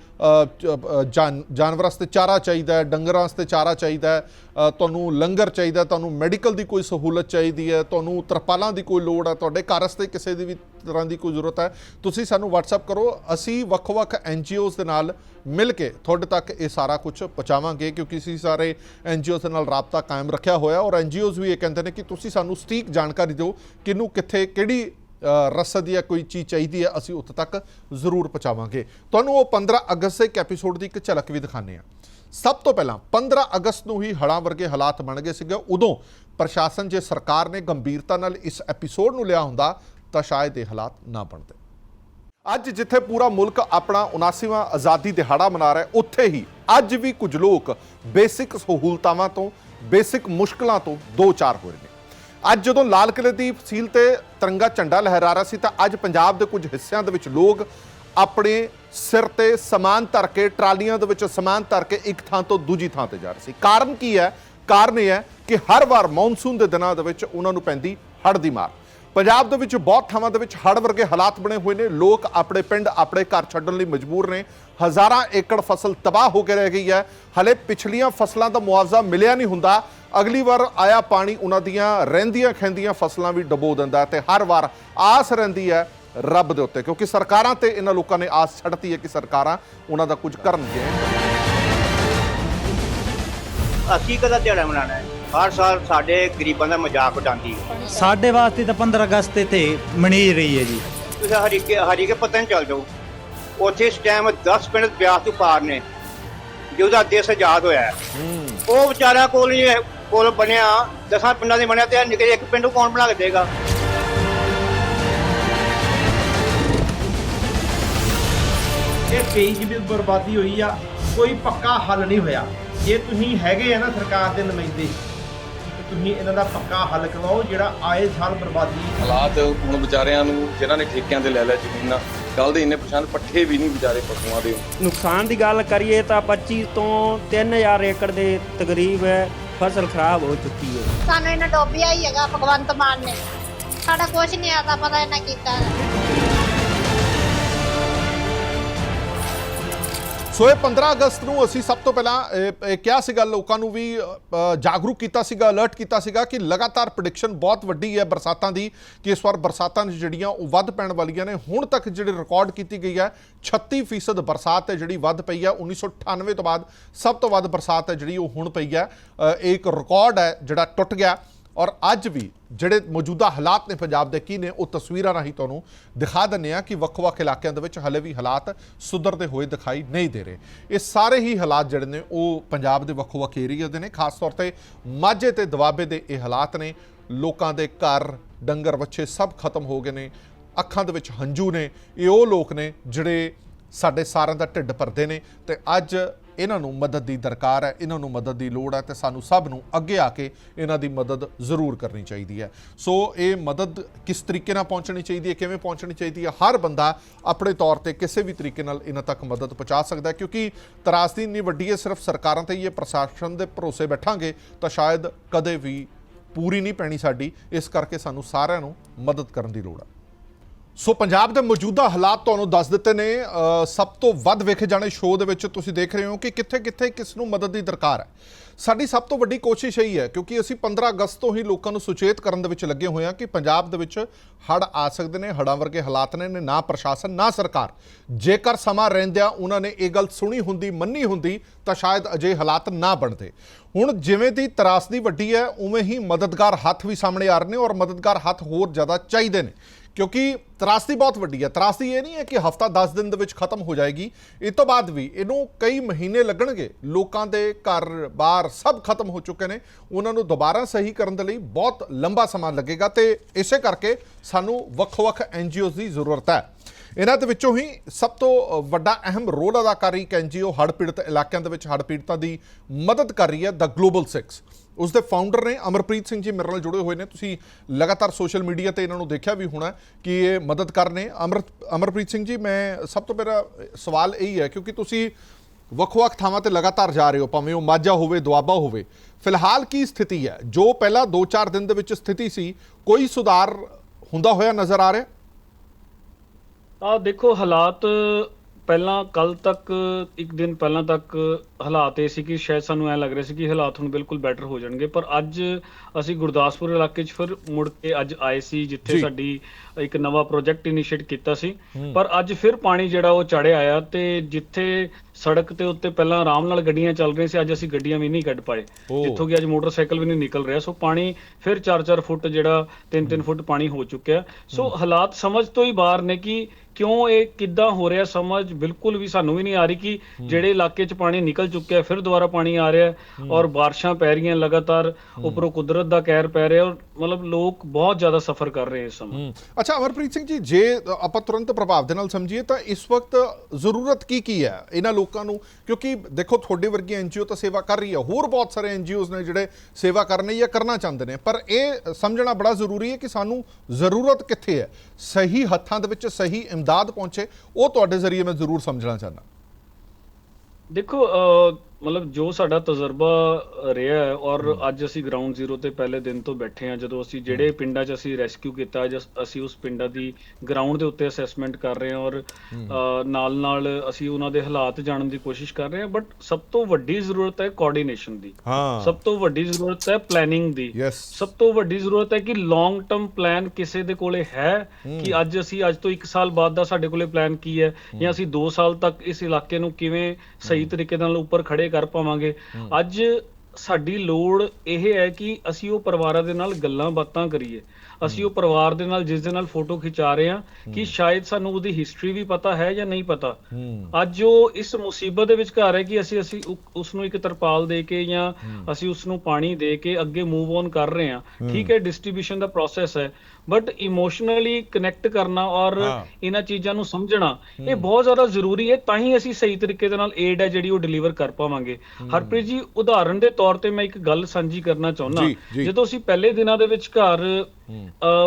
ਜਾਨ, ਜਾਨਵਰਾਂ ਵਾਸਤੇ ਚਾਰਾ ਚਾਹੀਦਾ ਹੈ, ਡੰਗਰਾਂ ਵਾਸਤੇ ਚਾਰਾ ਚਾਹੀਦਾ ਹੈ ਤੁਹਾਨੂੰ ਲੰਗਰ ਚਾਹੀਦਾ ਤੁਹਾਨੂੰ ਮੈਡੀਕਲ ਦੀ ਕੋਈ ਸਹੂਲਤ ਚਾਹੀਦੀ ਹੈ, ਤੁਹਾਨੂੰ ਤਰਪਾਲਾਂ ਦੀ ਕੋਈ ਲੋੜ ਹੈ, ਤੁਹਾਡੇ ਘਰ ਵਾਸਤੇ ਕਿਸੇ ਦੀ ਵੀ ਤਰ੍ਹਾਂ ਦੀ ਕੋਈ ਜ਼ਰੂਰਤ ਹੈ, ਤੁਸੀਂ ਸਾਨੂੰ WhatsApp ਕਰੋ, ਅਸੀਂ ਵੱਖ-ਵੱਖ ਐਨਜੀਓਜ਼ ਦੇ ਨਾਲ ਮਿਲ ਕੇ ਤੁਹਾਡੇ ਤੱਕ ਇਹ ਸਾਰਾ ਕੁਝ ਪਹੁੰਚਾਵਾਂਗੇ, ਕਿਉਂਕਿ ਅਸੀਂ ਸਾਰੇ ਐਨਜੀਓਜ਼ ਦੇ ਨਾਲ ਰਾਬਤਾ ਕਾਇਮ ਰੱਖਿਆ ਹੋਇਆ ਔਰ ਐਨਜੀਓਜ਼ ਵੀ ਇਹ ਕਹਿੰਦੇ ਨੇ ਕਿ ਤੁਸੀਂ ਸਾਨੂੰ ਸਟੀਕ ਜਾਣਕਾਰੀ ਦਿਓ, ਕਿਹਨੂੰ ਕਿੱਥੇ, ਕਿਹੜੀ ਰਸਦ ਜਾਂ ਕੋਈ ਚੀਜ਼ ਚਾਹੀਦੀ ਹੈ, ਅਸੀਂ ਉੱਥੇ ਤੱਕ ਜ਼ਰੂਰ ਪਹੁੰਚਾਵਾਂਗੇ। ਤੁਹਾਨੂੰ ਉਹ 15 ਅਗਸਤ ਦੇ ਇੱਕ ਐਪੀਸੋਡ ਦੀ ਇੱਕ ਝਲਕ ਵੀ ਦਿਖਾਣੇ ਆ ਸਭ ਤੋਂ ਪਹਿਲਾਂ 15 ਅਗਸਤ ਨੂੰ ਹੀ ਹੜ੍ਹਾਂ ਵਰਗੇ ਹਾਲਾਤ ਬਣ ਗਏ ਸੀਗੇ। ਉਦੋਂ ਪ੍ਰਸ਼ਾਸਨ ਜੇ ਸਰਕਾਰ ਨੇ ਗੰਭੀਰਤਾ ਨਾਲ ਇਸ ਐਪੀਸੋਡ ਨੂੰ ਲਿਆ ਹੁੰਦਾ, ਤਾਂ ਸ਼ਾਇਦ ਇਹ ਹਾਲਾਤ ਨਾ ਬਣਦੇ। ਅੱਜ ਜਿੱਥੇ ਪੂਰਾ ਮੁਲਕ ਆਪਣਾ 79ਵਾਂ ਆਜ਼ਾਦੀ ਦਿਹਾੜਾ ਮਨਾ ਰਿਹਾ ਉੱਥੇ ਹੀ ਅੱਜ ਵੀ ਕੁਝ ਲੋਕ ਬੇਸਿਕ ਸਹੂਲਤਾਵਾਂ ਤੋਂ, ਬੇਸਿਕ ਮੁਸ਼ਕਲਾਂ ਤੋਂ ਦੋ ਚਾਰ ਹੋ ਰਹੇ ਨੇ। ਅੱਜ ਜਦੋਂ ਲਾਲ ਕਿਲੇ ਦੀ ਫਸੀਲ ਤੇ ਤਿਰੰਗਾ ਝੰਡਾ ਲਹਿਰਾ ਰਿਹਾ ਸੀ ਤਾਂ ਅੱਜ ਪੰਜਾਬ ਦੇ ਕੁਝ ਹਿੱਸਿਆਂ ਦੇ ਵਿੱਚ ਲੋਕ ਆਪਣੇ ਸਿਰ ਤੇ ਸਮਾਨ ਧਰ ਕੇ, ਟਰਾਲੀਆਂ ਦੇ ਵਿੱਚ ਸਮਾਨ ਧਰ ਕੇ ਇੱਕ ਥਾਂ ਤੋਂ ਦੂਜੀ ਥਾਂ ਤੇ ਜਾ ਰਹੇ ਸੀ। ਕਾਰਨ ਕੀ ਹੈ? ਕਾਰਨ ਇਹ ਹੈ ਕਿ ਹਰ ਵਾਰ ਮੌਨਸੂਨ ਦੇ ਦਿਨਾਂ ਦੇ ਵਿੱਚ ਉਹਨਾਂ ਨੂੰ ਪੈਂਦੀ ਹੜ੍ਹ ਦੀ ਮਾਰ। ਪੰਜਾਬ ਦੇ ਵਿੱਚ ਬਹੁਤ ਥਾਵਾਂ ਦੇ ਵਿੱਚ ਹੜ੍ਹ ਵਰਗੇ ਹਾਲਾਤ ਬਣੇ ਹੋਏ ਨੇ। ਲੋਕ ਆਪਣੇ ਪਿੰਡ, ਆਪਣੇ ਘਰ ਛੱਡਣ ਲਈ ਮਜਬੂਰ ਨੇ। ਹਜ਼ਾਰਾਂ ਏਕੜ ਫਸਲ ਤਬਾਹ ਹੋ ਕੇ ਰਹਿ ਗਈ ਹੈ। ਹਲੇ ਪਿਛਲੀਆਂ ਫਸਲਾਂ ਦਾ ਮੁਆਵਜ਼ਾ ਮਿਲਿਆ ਨਹੀਂ ਹੁੰਦਾ। ਅਗਲੀ ਵਾਰ ਆਇਆ ਪਾਣੀ ਉਹਨਾਂ ਦੀਆਂ ਰਹਿੰਦੀਆਂ ਖੈਂਦੀਆਂ ਫਸਲਾਂ ਵੀ ਡਬੋ ਦਿੰਦਾ ਹੈ ਤੇ ਹਰ ਵਾਰ ਆਸ ਰਹਿੰਦੀ ਹੈ ਰੱਬ ਦੇ ਉੱਤੇ। ਕਿਉਂਕਿ ਸਰਕਾਰਾਂ ਤੇ ਇਹਨਾਂ ਲੋਕਾਂ ਨੇ ਆਸ ਛੱਡਤੀ ਹੈ ਕਿ ਸਰਕਾਰਾਂ ਉਹਨਾਂ ਦਾ ਕੁਝ ਕਰਨਗੀਆਂ ਅਸੀਂ ਕਦਾ ਦਿਹਾੜਾ ਮਨਾਣਾ ਹੈ? ਹਰ ਸਾਲ ਸਾਡੇ ਗਰੀਬਾਂ ਦਾ ਮਜ਼ਾਕ ਉਡਾਉਂਦੀ ਹੈ। ਸਾਡੇ ਵਾਸਤੇ ਤਾਂ 15 ਅਗਸਤ ਤੇ ਮਨੀ ਰਹੀ ਹੈ ਜੀ। ਤੁਸੀਂ ਹਰੀਕੇ ਹਰੀਕੇ ਪਤਨ ਚੱਲ ਜਾਓ। ਉੱਥੇ ਇਸ ਟਾਈਮ 10 ਪਿੰਡ ਬਿਆਸ ਤੋਂ ਪਾਰ ਨੇ ਜਿਹਦਾ ਦੇਸ਼ ਆਜ਼ਾਦ ਹੋਇਆ ਹੈ। ਉਹ ਵਿਚਾਰਾ ਕੋਲ ਹੀ ਕੋਲ ਬਣਿਆ ਦਸਾਂ ਪਿੰਡਾਂ ਦੇ ਬਣਿਆ ਤੇ ਨਿਕਲੇ ਇੱਕ ਪਿੰਡ ਨੂੰ ਕੌਣ ਬਣਾ ਕੇ ਦੇਗਾ? ਇਹ ਕਈ ਜਿਹੜੀ ਬਰਬਾਦੀ ਹੋਈ ਆ ਕੋਈ ਪੱਕਾ ਹੱਲ ਨਹੀਂ ਹੋਇਆ। ਜੇ ਤੁਸੀਂ ਹੈਗੇ ਆ ਨਾ ਸਰਕਾਰ ਦੇ ਨੁਮਾਇੰਦੇ ਤੁਸੀਂ ਇਹਨਾਂ ਦਾ ਪੱਕਾ ਹੱਲ ਕਰਵਾਓ ਜਿਹੜਾ ਆਏ ਸਾਲ ਬਰਬਾਦੀ ਹਾਲਾਤ ਹੁਣ ਵਿਚਾਰਿਆਂ ਨੂੰ ਜਿਨ੍ਹਾਂ ਨੇ ਠੇਕਿਆਂ ਤੇ ਲੈ ਲਿਆ ਜ਼ਮੀਨਾਂ ਕੱਲ ਦੇ ਇੰਨੇ ਪਛਾਣ ਪੱਠੇ ਵੀ ਨਹੀਂ ਵਿਚਾਰੇ ਪਸ਼ੂਆਂ ਦੇ। ਨੁਕਸਾਨ ਦੀ ਗੱਲ ਕਰੀਏ ਤਾਂ 25 ਤੋਂ 3000 ਏਕੜ ਦੇ ਤਕਰੀਬ ਫਸਲ ਖਰਾਬ ਹੋ ਚੁੱਕੀ ਹੈ। ਸਾਨੂੰ ਇਹਨਾਂ ਡੋਬਿਆ ਹੀ ਹੈਗਾ ਭਗਵੰਤ ਮਾਨ ਨੇ। ਸਾਡਾ ਕੁਝ ਨਹੀਂ ਆਦਾ ਪਤਾ ਇਹਨਾਂ ਕੀਤਾ ਸੋ ਇਹ 15 ਅਗਸਤ ਨੂੰ ਅਸੀਂ ਸਭ ਤੋਂ ਪਹਿਲਾਂ, ਇਹ- ਕਿਹਾ ਸੀਗਾ, ਲੋਕਾਂ ਨੂੰ ਵੀ ਜਾਗਰੂਕ ਕੀਤਾ ਸੀਗਾ ਅਲਰਟ ਕੀਤਾ ਸੀਗਾ ਕਿ ਲਗਾਤਾਰ ਪ੍ਰੈਡਿਕਸ਼ਨ ਬਹੁਤ ਵੱਡੀ ਹੈ ਬਰਸਾਤਾਂ ਦੀ, ਕਿ ਇਸ ਵਾਰ ਬਰਸਾਤਾਂ ਜਿਹੜੀਆਂ ਉਹ ਵੱਧ ਪੈਣ ਵਾਲੀਆਂ ਨੇ। ਹੁਣ ਤੱਕ ਜਿਹੜੇ ਰਿਕਾਰਡ ਕੀਤੀ ਗਈ ਹੈ 36% ਬਰਸਾਤ ਹੈ ਜਿਹੜੀ ਵੱਧ ਪਈ ਹੈ। 1998 ਤੋਂ ਬਾਅਦ ਸਭ ਤੋਂ ਵੱਧ ਬਰਸਾਤ ਹੈ ਜਿਹੜੀ ਉਹ ਹੁਣ ਪਈ ਹੈ। ਇਹ ਇੱਕ ਰਿਕਾਰਡ ਹੈ ਜਿਹੜਾ ਟੁੱਟ ਗਿਆ। ਔਰ ਅੱਜ ਵੀ ਜਿਹੜੇ ਮੌਜੂਦਾ ਹਾਲਾਤ ਨੇ ਪੰਜਾਬ ਦੇ ਕੀ ਨੇ, ਉਹ ਤਸਵੀਰਾਂ ਰਾਹੀਂ ਤੁਹਾਨੂੰ ਦਿਖਾ ਦਿੰਨੇ ਆ ਕਿ ਵੱਖ-ਵੱਖ ਇਲਾਕਿਆਂ ਦੇ ਵਿੱਚ ਹਲੇ ਵੀ ਹਾਲਾਤ ਸੁਧਰਦੇ ਹੋਏ ਦਿਖਾਈ ਨਹੀਂ ਦੇ ਰਹੇ। ਇਹ ਸਾਰੇ ਹੀ ਹਾਲਾਤ ਜਿਹੜੇ ਨੇ, ਉਹ ਪੰਜਾਬ ਦੇ ਵੱਖ-ਵੱਖ ਏਰੀਆ ਦੇ ਨੇ। ਖਾਸ ਤੌਰ ਤੇ ਮਾਝੇ ਤੇ ਦੁਆਬੇ ਦੇ ਇਹ ਹਾਲਾਤ ਨੇ। ਲੋਕਾਂ ਦੇ ਘਰ, ਡੰਗਰ ਵੱਛੇ ਸਭ ਖਤਮ ਹੋ ਗਏ ਨੇ। ਅੱਖਾਂ ਦੇ ਵਿੱਚ ਹੰਝੂ ਨੇ। ਇਹ ਉਹ ਲੋਕ ਨੇ ਜਿਹੜੇ ਸਾਡੇ ਸਾਰਿਆਂ ਦਾ ਢਿੱਡ ਭਰਦੇ ਨੇ। ਤੇ ਅੱਜ ਇਹਨਾਂ ਨੂੰ ਮਦਦ ਦੀ ਦਰਕਾਰ ਹੈ, ਇਹਨਾਂ ਨੂੰ ਮਦਦ ਦੀ ਲੋੜ ਹੈ ਤੇ ਸਾਨੂੰ ਸਭ ਨੂੰ ਅੱਗੇ ਆ ਕੇ ਇਹਨਾਂ ਦੀ ਮਦਦ ਜ਼ਰੂਰ ਕਰਨੀ ਚਾਹੀਦੀ ਹੈ। ਸੋ ਇਹ ਮਦਦ ਕਿਸ ਤਰੀਕੇ ਨਾਲ ਪਹੁੰਚਣੀ ਚਾਹੀਦੀ ਹੈ, ਕਿਵੇਂ ਪਹੁੰਚਣੀ ਚਾਹੀਦੀ ਹੈ, ਹਰ ਬੰਦਾ ਆਪਣੇ ਤੌਰ ਤੇ ਕਿਸੇ ਵੀ ਤਰੀਕੇ ਨਾਲ ਇਹਨਾਂ ਤੱਕ ਮਦਦ ਪਹੁੰਚਾ ਸਕਦਾ ਹੈ, ਕਿਉਂਕਿ ਤਰਾਸਦੀ ਇੰਨੀ ਵੱਡੀ ਹੈ, ਸਿਰਫ ਸਰਕਾਰਾਂ ਤੇ ਹੀ ਇਹ ਪ੍ਰਸ਼ਾਸਨ ਦੇ ਭਰੋਸੇ ਬੈਠਾਂਗੇ ਤਾਂ ਸ਼ਾਇਦ ਕਦੇ ਵੀ ਪੂਰੀ ਨਹੀਂ ਪੈਣੀ ਸਾਡੀ। ਇਸ ਕਰਕੇ ਸਾਨੂੰ ਸਾਰਿਆਂ ਨੂੰ ਮਦਦ ਕਰਨ ਦੀ ਲੋੜ ਹੈ। ਸੋ ਪੰਜਾਬ ਦੇ ਮੌਜੂਦਾ ਹਾਲਾਤ ਤੁਹਾਨੂੰ ਦੱਸ ਦਿੱਤੇ ਨੇ। ਸਭ ਤੋਂ ਵੱਧ ਵੇਖੇ ਜਾਣੇ ਸ਼ੋਅ ਦੇ ਵਿੱਚ ਤੁਸੀਂ ਦੇਖ ਰਹੇ ਹੋ ਕਿ ਕਿੱਥੇ-ਕਿੱਥੇ ਕਿਸ ਨੂੰ ਮਦਦ ਦੀ ਦਰਕਾਰ ਹੈ। ਸਾਡੀ ਸਭ ਤੋਂ ਵੱਡੀ ਕੋਸ਼ਿਸ਼ ਇਹੀ ਹੈ ਕਿਉਂਕਿ ਅਸੀਂ 15 ਅਗਸਤ ਤੋਂ ਹੀ ਲੋਕਾਂ ਨੂੰ ਸੁਚੇਤ ਕਰਨ ਦੇ ਵਿੱਚ ਲੱਗੇ ਹੋਏ ਹਾਂ ਕਿ ਪੰਜਾਬ ਦੇ ਵਿੱਚ ਹੜ੍ਹ ਆ ਸਕਦੇ ਨੇ, ਹੜ੍ਹਾਂ ਵਰਗੇ ਹਾਲਾਤ ਨੇ ਨੇ ਨਾ ਪ੍ਰਸ਼ਾਸਨ, ਨਾ ਸਰਕਾਰ। ਜੇਕਰ ਸਮਾਂ ਰਹਿੰਦਿਆਂ ਉਹਨਾਂ ਨੇ ਇਹ ਗੱਲ ਸੁਣੀ ਹੁੰਦੀ, ਮੰਨੀ ਹੁੰਦੀ, ਤਾਂ ਸ਼ਾਇਦ ਅਜੇ ਹਾਲਾਤ ਨਾ ਬਣਦੇ। ਹੁਣ ਜਿਵੇਂ ਦੀ ਤਰਾਸਦੀ ਵੱਡੀ ਹੈ, ਉਵੇਂ ਹੀ ਮਦਦਗਾਰ ਹੱਥ ਵੀ ਸਾਹਮਣੇ ਆ ਰਹੇ ਨੇ ਔਰ ਮਦਦਗਾਰ ਹੱਥ ਹੋਰ ਜ਼ਿਆਦਾ ਚਾਹੀਦੇ ਨੇ। ਕਿਉਂਕਿ ਤਰਾਸਦੀ ਬਹੁਤ ਵੱਡੀ ਹੈ। ਤਰਾਸਦੀ ਇਹ ਨਹੀਂ ਹੈ ਕਿ ਹਫਤਾ 10 ਦਿਨ ਦੇ ਵਿੱਚ ਖਤਮ ਹੋ ਜਾਏਗੀ। ਇਸ ਤੋਂ ਬਾਅਦ ਵੀ ਇਹਨੂੰ ਕਈ ਮਹੀਨੇ ਲੱਗਣਗੇ। ਲੋਕਾਂ ਦੇ ਘਰ ਬਾਹਰ ਸਭ ਖਤਮ ਹੋ ਚੁੱਕੇ ਨੇ। ਉਹਨਾਂ ਨੂੰ ਦੁਬਾਰਾ ਸਹੀ ਕਰਨ ਦੇ ਲਈ ਬਹੁਤ ਲੰਬਾ ਸਮਾਂ ਲੱਗੇਗਾ ਤੇ ਇਸੇ ਕਰਕੇ ਸਾਨੂੰ ਵੱਖ-ਵੱਖ ਐਨਜੀਓਜ਼ ਦੀ ਜ਼ਰੂਰਤ ਹੈ। ਇਹਨਾਂ ਦੇ ਵਿੱਚੋਂ ਹੀ ਸਭ ਤੋਂ ਵੱਡਾ ਅਹਿਮ ਰੋਲ ਅਦਾ ਕਰ ਰਹੀ ਇੱਕ ਐਨਜੀਓ ਹੜ੍ਹ ਪੀੜਤ ਇਲਾਕਿਆਂ ਦੇ ਵਿੱਚ ਹੜ੍ਹ ਪੀੜਤਾਂ ਦੀ ਮਦਦ ਕਰ ਰਹੀ ਹੈ ਦ ਗਲੋਬਲ 6 ਉਸ ਦੇ ਫਾਊਂਡਰ ਨੇ ਅਮਰਪ੍ਰੀਤ ਸਿੰਘ ਜੀ ਮੇਰੇ ਨਾਲ ਜੁੜੇ ਹੋਏ ਨੇ। ਤੁਸੀਂ ਲਗਾਤਾਰ ਸੋਸ਼ਲ ਮੀਡੀਆ ਤੇ ਇਹਨਾਂ ਨੂੰ ਦੇਖਿਆ ਵੀ ਹੋਣਾ ਕਿ ਇਹ ਮਦਦ ਕਰ ਅਮਰ, ਅਮਰਪ੍ਰੀਤ ਸਿੰਘ ਜੀ, ਮੈਂ ਸਭ ਤੋਂ ਮੇਰਾ ਸਵਾਲ ਇਹੀ ਹੈ ਕਿਉਂਕਿ ਤੁਸੀਂ ਵੱਖ-ਵੱਖ ਥਾਵਾਂ ਤੇ ਲਗਾਤਾਰ ਜਾ ਰਹੇ ਹੋ, ਭਾਵੇਂ ਉਹ ਮਾਝਾ ਹੋਵੇ, ਦੁਆਬਾ ਹੋਵੇ। ਫਿਲਹਾਲ ਕੀ ਸਥਿਤੀ ਹੈ? ਜੋ ਪਹਿਲਾਂ 2-4 ਦਿਨ ਦੇ ਵਿੱਚ ਸਥਿਤੀ ਸੀ, ਕੋਈ ਸੁਧਾਰ ਹੁੰਦਾ ਹੋਇਆ ਨਜ਼ਰ ਆ ਰਿਹਾ? ਆ ਦੇਖੋ, ਹਾਲਾਤ ਪਹਿਲਾਂ ਕੱਲ ਤੱਕ ਇੱਕ ਦਿਨ ਪਹਿਲਾਂ ਤੱਕ ਹਾਲਾਤ ਇਹ ਸੀ ਕਿ ਸ਼ਾਇਦ ਸਾਨੂੰ ਐ ਲੱਗ ਰਿਹਾ ਸੀ ਕਿ ਹਾਲਾਤ ਹੁਣ ਬਿਲਕੁਲ ਬੈਟਰ ਹੋ ਜਾਣਗੇ। ਪਰ ਅੱਜ ਅਸੀਂ ਗੁਰਦਾਸਪੁਰ ਇਲਾਕੇ 'ਚ ਫਿਰ ਮੁੜ ਕੇ ਅੱਜ ਆਏ ਸੀ ਜਿੱਥੇ। ਸਾਡੀ ਇੱਕ ਨਵਾਂ ਪ੍ਰੋਜੈਕਟ ਇਨੀਸ਼ੀਏਟ ਕੀਤਾ ਸੀ। ਪਰ ਅੱਜ ਫਿਰ ਪਾਣੀ ਜਿਹੜਾ ਉਹ ਚੜਿਆ ਆਇਆ ਤੇ ਜਿੱਥੇ ਸੜਕ ਤੇ ਉੱਤੇ ਪਹਿਲਾਂ ਆਰਾਮ ਨਾਲ ਗੱਡੀਆਂ ਚੱਲ ਰਹੀਆਂ ਸੀ ਅੱਜ ਅਸੀਂ ਗੱਡੀਆਂ ਵੀ ਨਹੀਂ ਕੱਢ ਪਾਏ। ਜਿੱਥੋਂ ਕਿ ਅੱਜ ਮੋਟਰਸਾਈਕਲ ਵੀ ਨਹੀਂ ਨਿਕਲ ਰਿਹਾ ਸੋ ਪਾਣੀ ਫਿਰ 4-4 ਫੁੱਟ ਜਿਹੜਾ 3-3 ਫੁੱਟ ਪਾਣੀ ਹੋ ਚੁੱਕਿਆ। ਸੋ ਹਾਲਾਤ ਸਮਝ ਤੋਂ ਹੀ ਬਾਹਰ ਨੇ ਕਿ ਕਿਉਂ ਇਹ ਕਿੱਦਾਂ ਹੋ ਰਿਹਾ ਸਮਝ ਬਿਲਕੁਲ ਵੀ ਸਾਨੂੰ ਵੀ ਨਹੀਂ ਆ ਰਹੀ ਕਿ ਜਿਹੜੇ ਇਲਾਕੇ 'ਚ ਪਾਣੀ ਨਿਕਲ ਚੁੱਕਿਆ ਫਿਰ ਦੁਬਾਰਾ ਪਾਣੀ ਆ ਰਿਹਾ ਔਰ ਬਾਰਿਸ਼ਾਂ ਪੈ ਰਹੀਆਂ ਲਗਾਤਾਰ ਉੱਪਰੋਂ ਕੁਦਰਤ ਦਾ ਕਹਿਰ ਪੈ ਰਿਹਾ ਔਰ ਮਤਲਬ ਲੋਕ ਬਹੁਤ ਜ਼ਿਆਦਾ ਸਫਰ ਕਰ ਰਹੇ ਇਸ ਸਮੇਂ। ਅੱਛਾ ਅਮਰਪ੍ਰੀਤ ਸਿੰਘ ਜੀ ਜੇ ਆਪਾਂ ਤੁਰੰਤ ਪ੍ਰਭਾਵ ਦੇ ਨਾਲ ਸਮਝੀਏ ਤਾਂ ਇਸ ਵਕਤ ਜ਼ਰੂਰਤ ਕੀ ਕੀ ਹੈ? ਇਹਨਾਂ ਲੋਕਾਂ ਨੂੰ, ਕਿਉਂਕਿ ਦੇਖੋ ਤੁਹਾਡੇ ਵਰਗੀ ਐਨਜੀਓ ਤਾਂ ਸੇਵਾ ਕਰ ਰਹੀ ਹੈ ਹੋਰ ਬਹੁਤ ਸਾਰੇ ਐਨਜੀਓਜ਼ ਨੇ ਜਿਹੜੇ ਸੇਵਾ ਕਰਨੇ ਜਾਂ ਕਰਨਾ ਚਾਹੁੰਦੇ ਨੇ, ਪਰ ਇਹ ਸਮਝਣਾ ਬੜਾ ਜ਼ਰੂਰੀ ਹੈ ਕਿ ਸਾਨੂੰ ਜ਼ਰੂਰਤ ਕਿੱਥੇ ਹੈ? ਸਹੀ ਹੱਥਾਂ ਦੇ ਵਿੱਚ ਸਹੀ ਇਮਦਾਦ ਪਹੁੰਚੇ, ਉਹ ਤੁਹਾਡੇ ਜ਼ਰੀਏ ਮੈਂ ਜ਼ਰੂਰ ਸਮਝਣਾ ਚਾਹੁੰਦਾ। ਦੇਖੋ ਮਤਲਬ ਜੋ ਸਾਡਾ ਤਜਰਬਾ ਰਿਹਾ ਹੈ ਔਰ ਅੱਜ ਅਸੀਂ ਗਰਾਊਂਡ ਜ਼ੀਰੋ ਤੇ ਪਹਿਲੇ ਦਿਨ ਤੋਂ ਬੈਠੇ ਹਾਂ ਜਦੋਂ ਅਸੀਂ ਜਿਹੜੇ ਪਿੰਡਾਂ 'ਚ ਅਸੀਂ ਰੈਸਕਿਊ ਕੀਤਾ ਅੱਜ ਅਸੀਂ ਉਸ ਪਿੰਡਾਂ ਦੀ ਗਰਾਊਂਡ ਦੇ ਉੱਤੇ ਅਸੈਸਮੈਂਟ ਕਰ ਰਹੇ ਹਾਂ ਔਰ ਅਹ, ਨਾਲ ਨਾਲ ਅਸੀਂ ਉਹਨਾਂ ਦੇ ਹਾਲਾਤ ਜਾਣਨ ਦੀ ਕੋਸ਼ਿਸ਼ ਕਰ ਰਹੇ ਹਾਂ ਬਟ ਸਭ ਤੋਂ ਵੱਡੀ ਜ਼ਰੂਰਤ ਹੈ ਕੋਆਰਡੀਨੇਸ਼ਨ ਦੀ। ਹਾਂ। ਸਭ ਤੋਂ ਵੱਡੀ ਜ਼ਰੂਰਤ ਹੈ ਪਲੈਨਿੰਗ ਦੀ। ਯੈਸ ਸਭ ਤੋਂ ਵੱਡੀ ਜ਼ਰੂਰਤ ਹੈ ਕਿ ਲੌਂਗ ਟਰਮ ਪਲਾਨ ਕਿਸੇ ਦੇ ਕੋਲੇ ਹੈ ਕਿ ਅੱਜ ਅਸੀਂ ਅੱਜ ਤੋਂ 1 ਸਾਲ ਬਾਅਦ ਦਾ ਸਾਡੇ ਕੋਲੇ ਪਲਾਨ ਕੀ ਹੈ ਜਾਂ ਅਸੀਂ 2 ਸਾਲ ਤੱਕ ਇਸ ਇਲਾਕੇ ਨੂੰ ਕਿਵੇਂ ਸਹੀ ਤਰੀਕੇ ਨਾਲ ਉੱਪਰ ਖੜੇ ਕਰ ਪਾਵਾਂਗੇ। ਅੱਜ ਸਾਡੀ ਲੋੜ ਇਹ ਹੈ ਕਿ ਅਸੀਂ ਉਹ ਪਰਿਵਾਰਾਂ ਦੇ ਨਾਲ ਗੱਲਾਂ ਬਾਤਾਂ ਕਰੀਏ। ਅਸੀਂ ਉਹ ਪਰਿਵਾਰ ਦੇ ਨਾਲ ਜਿਸ ਦੇ ਨਾਲ ਫੋਟੋ ਖਿਚਾ ਰਹੇ ਹਾਂ ਕਿ ਸ਼ਾਇਦ ਸਾਨੂੰ ਉਹਦੀ ਹਿਸਟਰੀ ਵੀ ਪਤਾ ਹੈ ਜਾਂ ਨਹੀਂ ਪਤਾ। ਅੱਜ ਉਹ ਇਸ ਮੁਸੀਬਤ ਦੇ ਵਿਚਕਾਰ ਹੈ ਕਿ ਅਸੀਂ ਅਸੀਂ ਉਸ ਨੂੰ ਇੱਕ ਤਰਪਾਲ ਦੇ ਕੇ ਜਾਂ ਅਸੀਂ ਉਸ ਨੂੰ ਪਾਣੀ ਦੇ ਕੇ ਅੱਗੇ ਮੂਵ ਔਨ ਕਰ ਰਹੇ ਹਾਂ। ਠੀਕ ਹੈ ਡਿਸਟ੍ਰੀਬਿਊਸ਼ਨ ਦਾ ਪ੍ਰੋਸੈਸ ਹੈ। ਬਟ ਇਮੋਸ਼ਨਲੀ ਕਨੈਕਟ ਕਰਨਾ ਔਰ। ਇਹਨਾਂ ਚੀਜ਼ਾਂ ਨੂੰ ਸਮਝਣਾ ਇਹ ਬਹੁਤ ਜ਼ਿਆਦਾ ਜ਼ਰੂਰੀ ਹੈ ਤਾਂ ਹੀ ਅਸੀਂ ਸਹੀ ਤਰੀਕੇ ਦੇ ਨਾਲ ਏਡ ਹੈ ਜਿਹੜੀ ਉਹ ਡਿਲੀਵਰ ਕਰ ਪਾਵਾਂਗੇ। ਹਰਪ੍ਰੀਤ ਜੀ ਉਦਾਹਰਨ ਦੇ ਤੌਰ ਤੇ ਮੈਂ ਇੱਕ ਗੱਲ ਸਾਂਝੀ ਕਰਨਾ ਚਾਹੁੰਦਾ। ਜਦੋਂ ਅਸੀਂ ਪਹਿਲੇ ਦਿਨਾਂ ਦੇ ਵਿੱਚ ਘਰ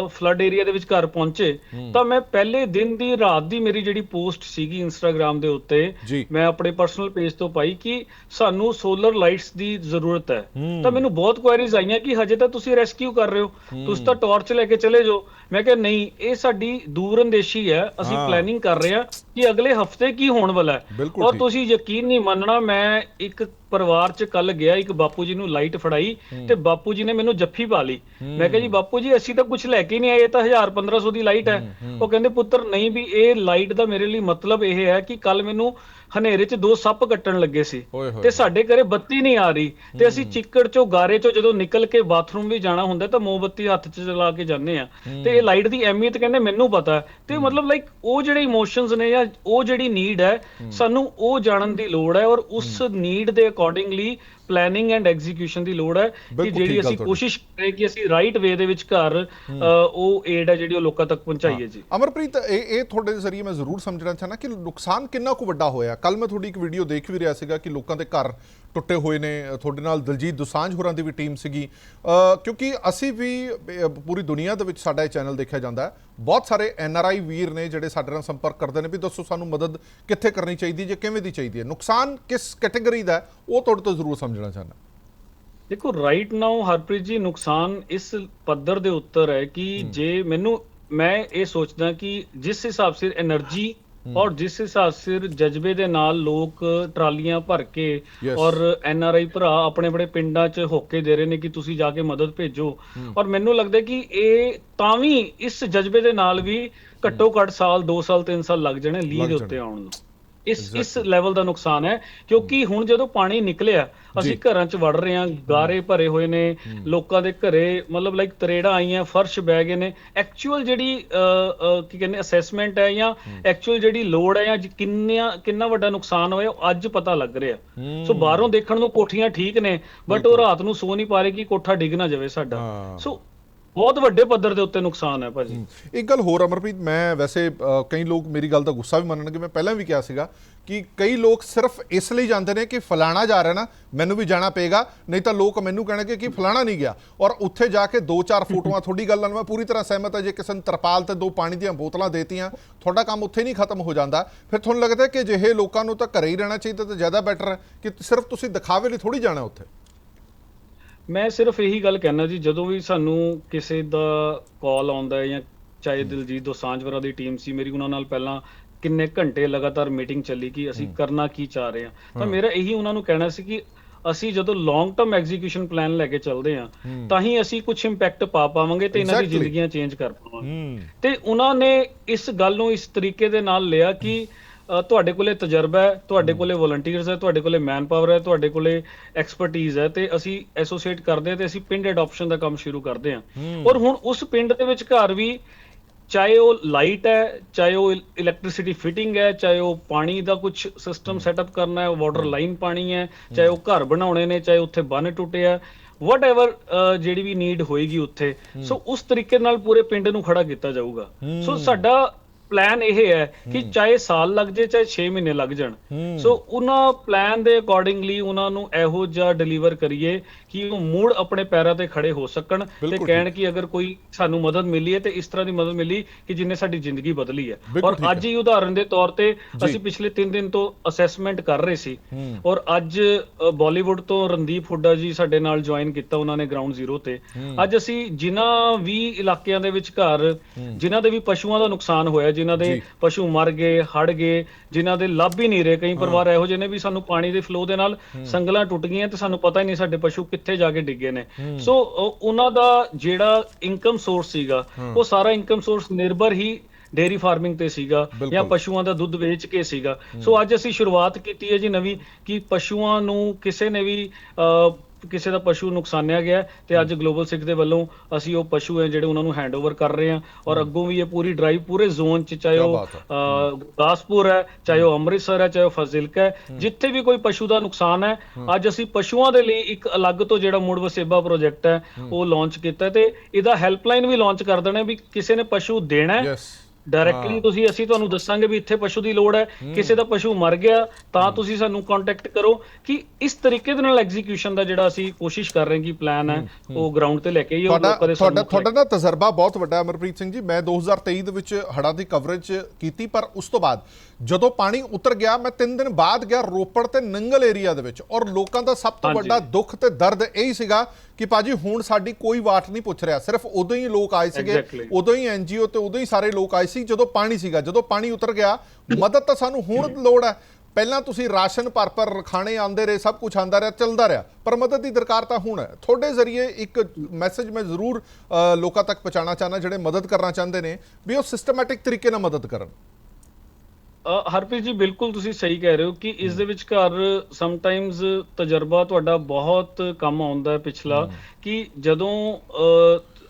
ਫਲੱਡ ਏਰੀਆ ਦੇ ਵਿੱਚ ਘਰ ਪਹੁੰਚੇ ਤਾਂ ਮੈਂ ਪਹਿਲੇ ਦਿਨ ਦੀ ਰਾਤ ਦੀ ਮੇਰੀ ਜਿਹੜੀ ਪੋਸਟ ਸੀਗੀ ਇੰਸਟਾਗ੍ਰam ਦੇ ਉੱਤੇ। ਮੈਂ ਆਪਣੇ ਪਰਸਨਲ ਪੇਜ ਤੋਂ ਪਾਈ ਕਿ ਸਾਨੂੰ ਸੋਲਰ ਲਾਈਟਸ ਦੀ ਜ਼ਰੂਰਤ ਹੈ। ਤਾਂ ਮੈਨੂੰ ਬਹੁਤ ਕੁਐਰੀਜ਼ ਆਈਆਂ ਕਿ ਹਜੇ ਤਾਂ ਤੁਸੀਂ ਰੈਸਕਿਊ ਕਰ ਰਹੇ ਹੋ। ਤੁਸੀਂ ਤਾਂ ਟਾਰਚ ਲੈ ਕੇ ਚਲੇ ਜਾਓ। ਮੈਂ ਕਿਹਾ ਨਹੀਂ ਇਹ ਸਾਡੀ ਦੂਰਅੰਦੇਸ਼ੀ ਹੈ। ਅਸੀਂ। ਪਲੈਨਿੰਗ ਕਰ ਰਹੇ ਹਾਂ। ਕਿ ਅਗਲੇ ਹਫ਼ਤੇ ਕੀ ਹੋਣ ਵਾਲਾ ਹੈ। ਔਰ। ਤੁਸੀਂ ਯਕੀਨ ਨਹੀਂ ਮੰਨਣਾ ਮੈਂ ਇੱਕ ਪਰਿਵਾਰ ਚ ਕੱਲ ਗਿਆ ਇੱਕ ਬਾਪੂ ਜੀ ਨੂੰ ਲਾਈਟ ਫੜਾਈ ਤੇ ਬਾਪੂ ਜੀ ਨੇ ਮੈਨੂੰ ਜੱਫੀ ਪਾ ਲਈ। ਮੈਂ ਕਿਹਾ ਜੀ ਬਾਪੂ ਜੀ ਅਸੀਂ ਤਾਂ ਕੁਝ ਲੈ ਕੇ ਨਹੀਂ ਆਏ ਇਹ ਤਾਂ 1000 1500 ਦੀ ਲਾਈਟ ਹੈ। ਉਹ ਕਹਿੰਦੇ ਪੁੱਤਰ ਨਹੀਂ ਵੀ ਇਹ ਲਾਈਟ ਦਾ ਮੇਰੇ ਲਈ ਮਤਲਬ ਇਹ ਹੈ ਕਿ ਕੱਲ ਮੈਨੂੰ ਹਨੇਰੇ 'ਚ ਦੋ ਸੱਪ ਕੱਟਣ ਲੱਗੇ ਸੀ ਤੇ ਸਾਡੇ ਘਰੇ ਬੱਤੀ ਨਹੀਂ ਆ ਰਹੀ ਤੇ ਅਸੀਂ ਚਿੱਕੜ ਚੋਂ ਗਾਰੇ ਚੋਂ ਜਦੋਂ ਨਿਕਲ ਕੇ ਬਾਥਰੂਮ ਵੀ ਜਾਣਾ ਹੁੰਦਾ ਤਾਂ ਮੋਮਬੱਤੀ ਹੱਥ 'ਚ ਜਲਾ ਕੇ ਜਾਂਦੇ ਆ ਤੇ ਇਹ ਲਾਈਟ ਦੀ ਅਹਿਮੀਅਤ ਕਹਿੰਦੇ ਮੈਨੂੰ ਪਤਾ। ਤੇ ਮਤਲਬ ਲਾਈਕ ਉਹ ਜਿਹੜੇ ਇਮੋਸ਼ਨਸ ਨੇ ਜਾਂ ਉਹ ਜਿਹੜੀ ਨੀਡ ਹੈ ਸਾਨੂੰ ਉਹ ਜਾਣਨ ਦੀ ਲੋੜ ਹੈ ਔਰ ਉਸ ਨੀਡ ਦੇ ਅਕੋਰਡਿੰਗਲੀ ਪਲੈਨਿੰਗ ਐਂਡ ਐਗਜ਼ੀਕਿਊਸ਼ਨ ਦੀ ਲੋੜ ਹੈ ਕਿ ਜਿਹੜੀ ਅਸੀਂ। ਕੋਸ਼ਿਸ਼ ਕਰੇ ਕਿ ਅਸੀਂ ਰਾਈਟ ਵੇ ਦੇ ਵਿੱਚ ਘਰ ਉਹ ਏਡ ਹੈ ਜਿਹੜੀ ਉਹ ਲੋਕਾਂ ਤੱਕ ਪਹੁੰਚਾਈਏ ਜੀ। ਅਮਰਪ੍ਰੀਤ ਇਹ ਇਹ ਤੁਹਾਡੇ ਜ਼ਰੀਏ ਮੈਂ ਜ਼ਰੂਰ ਸਮਝਣਾ ਚਾਹਨਾ ਕਿ ਨੁਕਸਾਨ ਕਿੰਨਾ ਕੁ ਵੱਡਾ ਹੋਇਆ। ਕੱਲ ਮੈਂ ਤੁਹਾਡੀ ਇੱਕ ਵੀਡੀਓ ਦੇਖ ਵੀ ਰਿਹਾ ਸੀਗਾ ਕਿ ਲੋਕਾਂ ਦੇ ਘਰ ਟੁੱਟੇ ਹੋਏ ਨੇ। ਤੁਹਾਡੇ ਨਾਲ ਦਲਜੀਤ ਦੁਸਾਂਝ ਹੋਰਾਂ ਦੀ ਵੀ ਟੀਮ ਸੀਗੀ। ਕਿਉਂਕਿ ਅਸੀਂ ਵੀ ਪੂਰੀ ਦੁਨੀਆ ਦੇ ਵਿੱਚ ਸਾਡਾ ਇਹ ਚੈਨਲ ਦੇਖਿਆ ਜਾਂਦਾ ਬਹੁਤ ਸਾਰੇ ਐਨ ਆਰ ਆਈ ਵੀਰ ਨੇ ਜਿਹੜੇ ਸਾਡੇ ਨਾਲ ਸੰਪਰਕ ਕਰਦੇ ਨੇ ਵੀ ਦੱਸੋ ਸਾਨੂੰ ਮਦਦ ਕਿੱਥੇ ਕਰਨੀ ਚਾਹੀਦੀ ਜਾਂ ਕਿਵੇਂ ਦੀ ਚਾਹੀਦੀ ਹੈ। ਨੁਕਸਾਨ ਕਿਸ ਕੈਟਾਗਰੀ ਦਾ ਉਹ ਤੁਹਾਡੇ ਤੋਂ ਜ਼ਰੂਰ ਸਮਝਣਾ ਚਾਹੁੰਦਾ। ਦੇਖੋ ਰਾਈਟ ਨਾਓ ਹਰਪ੍ਰੀਤ ਜੀ ਨੁਕਸਾਨ ਇਸ ਪੱਧਰ ਦੇ ਉੱਤਰ ਹੈ ਕਿ ਜੇ ਮੈਨੂੰ ਮੈਂ ਇਹ ਸੋਚਦਾ ਕਿ ਜਿਸ ਹਿਸਾਬ ਸਿਰ એનર્ਜੀ ਔਰ ਜਿਸ ਹਿਸਾਬ ਸਿਰ ਜਜ਼ਬੇ ਦੇ ਨਾਲ ਲੋਕ ਟਰਾਲੀਆਂ ਭਰ ਕੇ ਔਰ ਐਨ ਆਰ ਆਈ ਭਰਾ ਆਪਣੇ ਬੜੇ ਪਿੰਡਾਂ 'ਚ ਹੋਕੇ ਦੇ ਰਹੇ ਨੇ ਕਿ ਤੁਸੀਂ ਜਾ ਕੇ ਮਦਦ ਭੇਜੋ। ਔਰ ਮੈਨੂੰ ਲੱਗਦਾ ਕਿ ਇਹ ਤਾਂ ਵੀ ਇਸ ਜਜ਼ਬੇ ਦੇ ਨਾਲ ਵੀ ਘੱਟੋ ਘੱਟ ਸਾਲ 2 ਸਾਲ 3 ਸਾਲ ਲੱਗ ਜਾਣੇ ਲੀਹ ਦੇ ਉੱਤੇ ਆਉਣ ਨੂੰ। ਇਸ ਇਸ ਲੈਵਲ ਦਾ ਨੁਕਸਾਨ ਹੈ ਕਿਉਂਕਿ ਹੁਣ ਜਦੋਂ ਪਾਣੀ ਨਿਕਲਿਆ ਅਸੀਂ ਘਰਾਂ 'ਚ ਵੜ ਰਹੇ ਹਾਂ ਗਾਰੇ ਭਰੇ ਹੋਏ ਨੇ ਲੋਕਾਂ ਦੇ ਘਰੇ ਮਤਲਬ ਲਾਈਕ ਤਰੇੜਾਂ ਆਈਆਂ ਫਰਸ਼ ਬਹਿ ਗਏ ਨੇ। ਐਕਚੁਅਲ ਜਿਹੜੀ ਕੀ ਕਹਿੰਦੇ ਅਸੈਸਮੈਂਟ ਹੈ ਜਾਂ ਐਕਚੁਅਲ ਜਿਹੜੀ ਲੋੜ ਹੈ ਜਾਂ ਕਿੰਨਾ ਕਿੰਨਾ ਵੱਡਾ ਨੁਕਸਾਨ ਹੋਇਆ ਉਹ ਅੱਜ ਪਤਾ ਲੱਗ ਰਿਹਾ। ਸੋ ਬਾਹਰੋਂ ਦੇਖਣ ਨੂੰ ਕੋਠੀਆਂ ਠੀਕ ਨੇ ਬਟ ਉਹ ਰਾਤ ਨੂੰ ਸੋ ਨਹੀਂ ਪਾ ਰਹੇ ਕਿ ਕੋਠਾ ਡਿੱਗ ਨਾ ਜਾਵੇ ਸਾਡਾ। ਸੋ ਬਹੁਤ ਵੱਡੇ ਪੱਧਰ ਦੇ ਉੱਤੇ ਨੁਕਸਾਨ ਹੈ ਭਾਜੀ। ਇੱਕ ਗੱਲ ਹੋਰ, ਅਮਰਪ੍ਰੀਤ, ਮੈਂ ਵੈਸੇ ਕਈ ਲੋਕ ਮੇਰੀ ਗੱਲ ਦਾ ਗੁੱਸਾ ਵੀ ਮੰਨਣਗੇ। ਮੈਂ ਪਹਿਲਾਂ ਵੀ ਕਿਹਾ ਸੀਗਾ ਕਿ ਕਈ ਲੋਕ ਸਿਰਫ ਇਸ ਲਈ ਜਾਂਦੇ ਨੇ ਕਿ ਫਲਾਣਾ ਜਾ ਰਿਹਾ ਨਾ, ਮੈਨੂੰ ਵੀ ਜਾਣਾ ਪਏਗਾ, ਨਹੀਂ ਤਾਂ ਲੋਕ ਮੈਨੂੰ ਕਹਿਣਗੇ ਕਿ ਫਲਾਣਾ ਨਹੀਂ ਗਿਆ। ਔਰ ਉੱਥੇ ਜਾ ਕੇ ਦੋ ਚਾਰ ਫੋਟੋਆਂ ਤੁਹਾਡੀ ਗੱਲ ਨਾਲ ਮੈਂ ਪੂਰੀ ਤਰ੍ਹਾਂ ਸਹਿਮਤ ਹਾਂ। ਜੇ ਕਿਸੇ ਨੂੰ ਤਰਪਾਲ ਤੇ ਦੋ ਪਾਣੀ ਦੀਆਂ ਬੋਤਲਾਂ ਦੇਤੀਆਂ, ਤੁਹਾਡਾ ਕੰਮ ਉੱਥੇ ਨਹੀਂ ਖਤਮ ਹੋ ਜਾਂਦਾ। ਫਿਰ ਤੁਹਾਨੂੰ ਲੱਗਦਾ ਕਿ ਜਿਹੇ ਲੋਕਾਂ ਨੂੰ ਤਾਂ ਘਰੇ ਹੀ ਰਹਿਣਾ ਚਾਹੀਦਾ, ਤਾਂ ਜ਼ਿਆਦਾ ਬੈਟਰ ਹੈ ਕਿ ਸਿਰਫ ਤੁਸੀਂ ਦਿਖਾਵੇ ਲਈ ਥੋੜੀ ਜਾਣਾ ਉੱਥੇ। ਮੈਂ ਸਿਰਫ ਇਹੀ ਗੱਲ ਕਹਿਣਾ ਜੀ ਜਦੋਂ ਵੀ ਸਾਨੂੰ ਕਿਸੇ ਦਾ ਕਾਲ ਆਉਂਦਾ ਹੈ ਜਾਂ ਚਾਹੇ ਦਿਲਜੀਤ ਦੋਸਾਂਝ ਵਰਾ ਦੀ ਟੀਮ ਸੀ ਮੇਰੀ ਉਹਨਾਂ ਨਾਲ ਪਹਿਲਾਂ ਕਿੰਨੇ ਘੰਟੇ ਲਗਾਤਾਰ ਮੀਟਿੰਗ ਚੱਲੀ ਕਿ ਅਸੀਂ ਕਰਨਾ ਕੀ ਚਾਹ ਰਹੇ ਹਾਂ। ਤਾਂ ਮੇਰਾ ਇਹੀ ਉਹਨਾਂ ਨੂੰ ਕਹਿਣਾ ਸੀ ਕਿ ਅਸੀਂ ਜਦੋਂ ਲੌਂਗ ਟਰਮ ਐਗਜ਼ੀਕਿਊਸ਼ਨ ਪਲਾਨ ਲੈ ਕੇ ਚੱਲਦੇ ਹਾਂ ਤਾਂ ਹੀ ਅਸੀਂ ਕੁਝ ਇੰਪੈਕਟ ਪਾ ਪਾਵਾਂਗੇ ਤੇ ਇਹਨਾਂ ਦੀ. ਜ਼ਿੰਦਗੀਆਂ ਚੇਂਜ ਕਰ ਪਾਵਾਂਗੇ। ਤੇ ਉਹਨਾਂ ਨੇ ਇਸ ਗੱਲ ਨੂੰ ਇਸ ਤਰੀਕੇ ਦੇ ਨਾਲ ਲਿਆ ਕਿ ਤੁਹਾਡੇ ਕੋਲੇ ਤਜਰਬਾ ਹੈ ਤੁਹਾਡੇ ਕੋਲੇ ਵਲੰਟੀਅਰਸ ਹੈ ਤੁਹਾਡੇ ਕੋਲੇ ਮੈਨ ਪਾਵਰ ਹੈ ਤੁਹਾਡੇ ਕੋਲੇ ਐਕਸਪਰਟੀਜ਼ ਹੈ ਤੇ ਅਸੀਂ ਐਸੋਸੀਏਟ ਕਰਦੇ ਹਾਂ ਤੇ ਅਸੀਂ ਪਿੰਡ ਐਡਾਪਸ਼ਨ ਦਾ ਕੰਮ ਸ਼ੁਰੂ ਕਰਦੇ ਹਾਂ। ਔਰ ਹੁਣ ਉਸ ਪਿੰਡ ਦੇ ਵਿੱਚ ਘਰ ਵੀ ਚਾਹੇ ਉਹ ਲਾਈਟ ਹੈ ਚਾਹੇ ਉਹ ਇਲੈਕਟ੍ਰਿਸਿਟੀ ਫਿਟਿੰਗ ਹੈ ਚਾਹੇ ਉਹ ਪਾਣੀ ਦਾ ਕੁਝ ਸਿਸਟਮ ਸੈਟਅਪ ਕਰਨਾ ਹੈ ਵਾਟਰ ਲਾਈਨ ਪਾਣੀ ਹੈ ਚਾਹੇ ਉਹ ਘਰ ਬਣਾਉਣੇ ਨੇ ਚਾਹੇ ਉੱਥੇ ਬੰਨ ਟੁੱਟਿਆ ਵਟਐਵਰ ਜਿਹੜੀ ਵੀ ਨੀਡ ਹੋਏਗੀ ਉੱਥੇ। ਸੋ ਉਸ ਤਰੀਕੇ ਨਾਲ ਪੂਰੇ ਪਿੰਡ ਨੂੰ ਖੜਾ ਕੀਤਾ ਜਾਊਗਾ। ਸੋ ਸਾਡਾ ਪਲਾਨ ਇਹ ਹੈ ਕਿ ਚਾਹੇ ਸਾਲ ਲੱਗ ਜੇ ਚਾਹੇ 6 ਮਹੀਨੇ ਲੱਗ ਜਾਣ। ਸੋ ਉਹਨਾਂ ਪਲਾਨ ਦੇ ਅਕੋਰਡਿੰਗਲੀ ਉਹਨਾਂ ਨੂੰ ਇਹੋ ਜਿਹਾ ਡਿਲੀਵਰ ਕਰੀਏ ਕਿ ਉਹ ਮੁੜ ਆਪਣੇ ਪੈਰਾਂ ਤੇ ਖੜੇ ਹੋ ਸਕਣ ਤੇ ਕਹਿਣ ਕਿ ਅਗਰ ਕੋਈ ਸਾਨੂੰ ਮਦਦ ਮਿਲੀ ਹੈ ਤੇ ਇਸ ਤਰ੍ਹਾਂ ਦੀ ਮਦਦ ਮਿਲੀ ਕਿ ਜਿੰਨੇ ਸਾਡੀ ਜ਼ਿੰਦਗੀ ਬਦਲੀ ਹੈ। ਔਰ ਅੱਜ ਹੀ ਉਦਾਹਰਨ ਦੇ ਤੌਰ ਤੇ ਅਸੀਂ ਪਿਛਲੇ 3 ਦਿਨ ਤੋਂ ਅਸੈਸਮੈਂਟ ਕਰ ਰਹੇ ਸੀ ਔਰ ਅੱਜ ਬਾਲੀਵੁੱਡ ਤੋਂ ਰਣਦੀਪ ਹੁੱਡਾ ਜੀ ਸਾਡੇ ਨਾਲ ਜੁਆਇਨ ਕੀਤਾ ਉਹਨਾਂ ਨੇ ਗਰਾਊਂਡ ਜ਼ੀਰੋ ਤੇ। ਅੱਜ ਅਸੀਂ ਜਿਨ੍ਹਾਂ ਵੀ ਇਲਾਕਿਆਂ ਦੇ ਵਿੱਚ ਘਰ ਜਿਨ੍ਹਾਂ ਦੇ ਵੀ ਪਸ਼ੂਆਂ ਦਾ ਨੁਕਸਾਨ ਹੋਇਆ ਜਿਨ੍ਹਾਂ ਦੇ। ਪਸ਼ੂ ਮਰ ਗਏ ਹੜ ਗਏ ਜਿਨ੍ਹਾਂ ਦੇ ਲੱਭ ਹੀ ਨਹੀਂ ਰਹੇ ਕਈ ਪਰਿਵਾਰ ਇਹੋ ਜਿਹੇ ਨੇ ਵੀ ਸਾਨੂੰ ਪਾਣੀ ਦੇ ਫਲੋ ਦੇ ਨਾਲ ਸੰਗਲਾਂ ਟੁੱਟ ਗਈਆਂ ਤੇ ਸਾਨੂੰ ਪਤਾ ਹੀ ਨਹੀਂ ਸਾਡੇ ਪਸ਼ੂ ਕਿੱਥੇ ਜਾ ਕੇ ਡਿੱਗੇ ਨੇ। ਸੋ ਉਹ- ਉਹਨਾਂ ਦਾ ਜਿਹੜਾ ਇਨਕਮ ਸੋਰਸ ਸੀਗਾ ਉਹ ਸਾਰਾ ਇਨਕਮ ਸੋਰਸ ਨਿਰਭਰ ਹੀ ਡੇਰੀ ਫਾਰਮਿੰਗ ਤੇ ਸੀਗਾ। ਜਾਂ ਪਸ਼ੂਆਂ ਦਾ ਦੁੱਧ ਵੇਚ ਕੇ ਸੀਗਾ। ਸੋ ਅੱਜ ਅਸੀਂ ਸ਼ੁਰੂਆਤ ਕੀਤੀ ਹੈ ਜੀ ਨਵੀਂ ਕਿ ਪਸ਼ੂਆਂ ਨੂੰ ਕਿਸੇ ਨੇ ਵੀ ਕਿਸੇ ਦਾ ਪਸ਼ੂ ਨੁਕਸਾਨਿਆ ਗਿਆ ਹੈ ਤੇ ਅੱਜ ਗਲੋਬਲ ਸਿੱਖ ਦੇ ਵੱਲੋਂ ਅਸੀਂ ਉਹ ਪਸ਼ੂ ਹੈ ਜਿਹੜੇ ਉਹਨਾਂ ਨੂੰ ਹੈਂਡਓਵਰ ਕਰ ਰਹੇ ਹਾਂ ਔਰ ਅੱਗੋਂ ਵੀ ਇਹ ਪੂਰੀ ਡਰਾਈਵ ਪੂਰੇ ਜ਼ੋਨ 'ਚ ਚਾਹੇ ਕਿਆ ਉਹ ਬਾਤ ਹੈ। ਗੁਰਦਾਸਪੁਰ ਹੈ ਚਾਹੇ ਉਹ ਅੰਮ੍ਰਿਤਸਰ ਹੈ ਚਾਹੇ ਉਹ ਫਾਜ਼ਿਲਕਾ ਹੈ ਜਿੱਥੇ ਵੀ ਕੋਈ ਪਸ਼ੂ ਦਾ ਨੁਕਸਾਨ ਹੈ ਅੱਜ ਅਸੀਂ ਪਸ਼ੂਆਂ ਦੇ ਲਈ ਇੱਕ ਅਲੱਗ ਤੋਂ ਜਿਹੜਾ ਮੁੜ ਵਸੇਬਾ ਪ੍ਰੋਜੈਕਟ ਹੈ ਉਹ ਲਾਂਚ ਕੀਤਾ ਹੈ ਤੇ ਇਹਦਾ ਹੈਲਪਲਾਈਨ ਵੀ ਲਾਂਚ ਕਰ ਦੇਣਾ ਹੈ ਵੀ ਕਿਸੇ ਨੇ ਪਸ਼ੂ ਦੇਣਾ ਹੈ। ਡਾਇਰੈਕਟਲੀ ਤੁਸੀਂ ਅਸੀਂ ਤੁਹਾਨੂੰ ਦੱਸਾਂਗੇ ਵੀ ਇੱਥੇ ਪਸ਼ੂ ਦੀ ਲੋੜ ਹੈ। ਕਿਸੇ ਦਾ ਪਸ਼ੂ ਮਰ ਗਿਆ ਤਾਂ ਤੁਸੀਂ ਸਾਨੂੰ ਕੰਟੈਕਟ ਕਰੋ ਕਿ ਇਸ ਤਰੀਕੇ ਦੇ ਨਾਲ ਐਗਜ਼ੀਕਿਊਸ਼ਨ ਦਾ ਜਿਹੜਾ ਅਸੀਂ ਕੋਸ਼ਿਸ਼ ਕਰ ਰਹੇ ਹਾਂ ਕਿ ਪਲਾਨ ਹੈ ਉਹ ਗਰਾਊਂਡ ਤੇ ਲੈ ਕੇ ਆਈਏ ਲੋਕਾਂ ਦੇ ਤੁਹਾਡਾ ਸਾਹਮਣੇ ਤੁਹਾਡਾ ਨਾ ਤਜਰਬਾ ਬਹੁਤ ਵੱਡਾ ਅਮਰਪ੍ਰੀਤ ਸਿੰਘ ਜੀ। ਮੈਂ 2023 ਦੇ ਵਿੱਚ ਹੜ੍ਹਾਂ ਦੀ ਕਵਰੇਜ ਕੀਤੀ ਪਰ ਉਸ ਤੋਂ ਬਾਅਦ ਜਦੋਂ ਪਾਣੀ ਉਤਰ ਗਿਆ ਮੈਂ 3 ਦਿਨ ਬਾਅਦ ਗਿਆ ਰੋਪੜ ਤੇ ਨੰਗਲ ਏਰੀਆ ਦੇ ਵਿੱਚ ਔਰ ਲੋਕਾਂ ਦਾ ਸਭ ਤੋਂ। ਵੱਡਾ ਦੁੱਖ ਤੇ ਦਰਦ ਇਹੀ ਸੀਗਾ ਕਿ ਪਾਜੀ ਹੁਣ ਸਾਡੀ ਕੋਈ ਵਾਟ ਨਹੀਂ ਪੁੱਛ ਰਿਹਾ ਸਿਰਫ ਉਦੋਂ ਹੀ ਲੋਕ ਆਏ ਸੀਗੇ. ਉਦੋਂ ਹੀ ਐਨਜੀਓ ਤੇ ਉਦੋਂ ਹੀ ਸਾਰੇ ਲੋਕ ਆਏ ਸੀ ਜਦੋਂ ਪਾਣੀ ਸੀਗਾ ਜਦੋਂ ਪਾਣੀ ਉਤਰ ਗਿਆ ਮਦਦ ਤਾਂ ਸਾਨੂੰ ਹੁਣ ਲੋੜ ਹੈ ਪਹਿਲਾਂ ਤੁਸੀਂ ਰਾਸ਼ਨ ਭਰ ਭਰ ਖਾਣੇ ਆਉਂਦੇ ਰਹੇ ਸਭ ਕੁਝ ਆਂਦਾ ਰਿਹਾ ਚੱਲਦਾ ਰਿਹਾ ਪਰ ਮਦਦ ਦੀ ਦਰਕਾਰ ਤਾਂ ਹੁਣ ਹੈ ਤੁਹਾਡੇ ਜ਼ਰੀਏ ਇੱਕ ਮੈਸੇਜ ਮੈਂ ਜ਼ਰੂਰ ਲੋਕਾਂ ਤੱਕ ਪਹੁੰਚਾਉਣਾ ਚਾਹਨਾ ਜਿਹੜੇ ਮਦਦ ਕਰਨਾ ਚਾਹੁੰਦੇ ਨੇ ਵੀ ਉਹ ਸਿਸਟਮੈਟਿਕ ਤਰੀਕੇ ਨਾਲ ਮਦਦ ਕਰਨ ਹਰਪ੍ਰੀਤ ਜੀ ਬਿਲਕੁਲ ਤੁਸੀਂ ਸਹੀ ਕਹਿ ਰਹੇ ਹੋ ਕਿ ਇਸ ਦੇ ਵਿਚਕਾਰ ਸਮਟਾਈਮਸ ਤਜਰਬਾ ਤੁਹਾਡਾ ਬਹੁਤ ਕੰਮ ਆਉਂਦਾ ਹੈ ਪਿਛਲਾ ਕਿ ਜਦੋਂ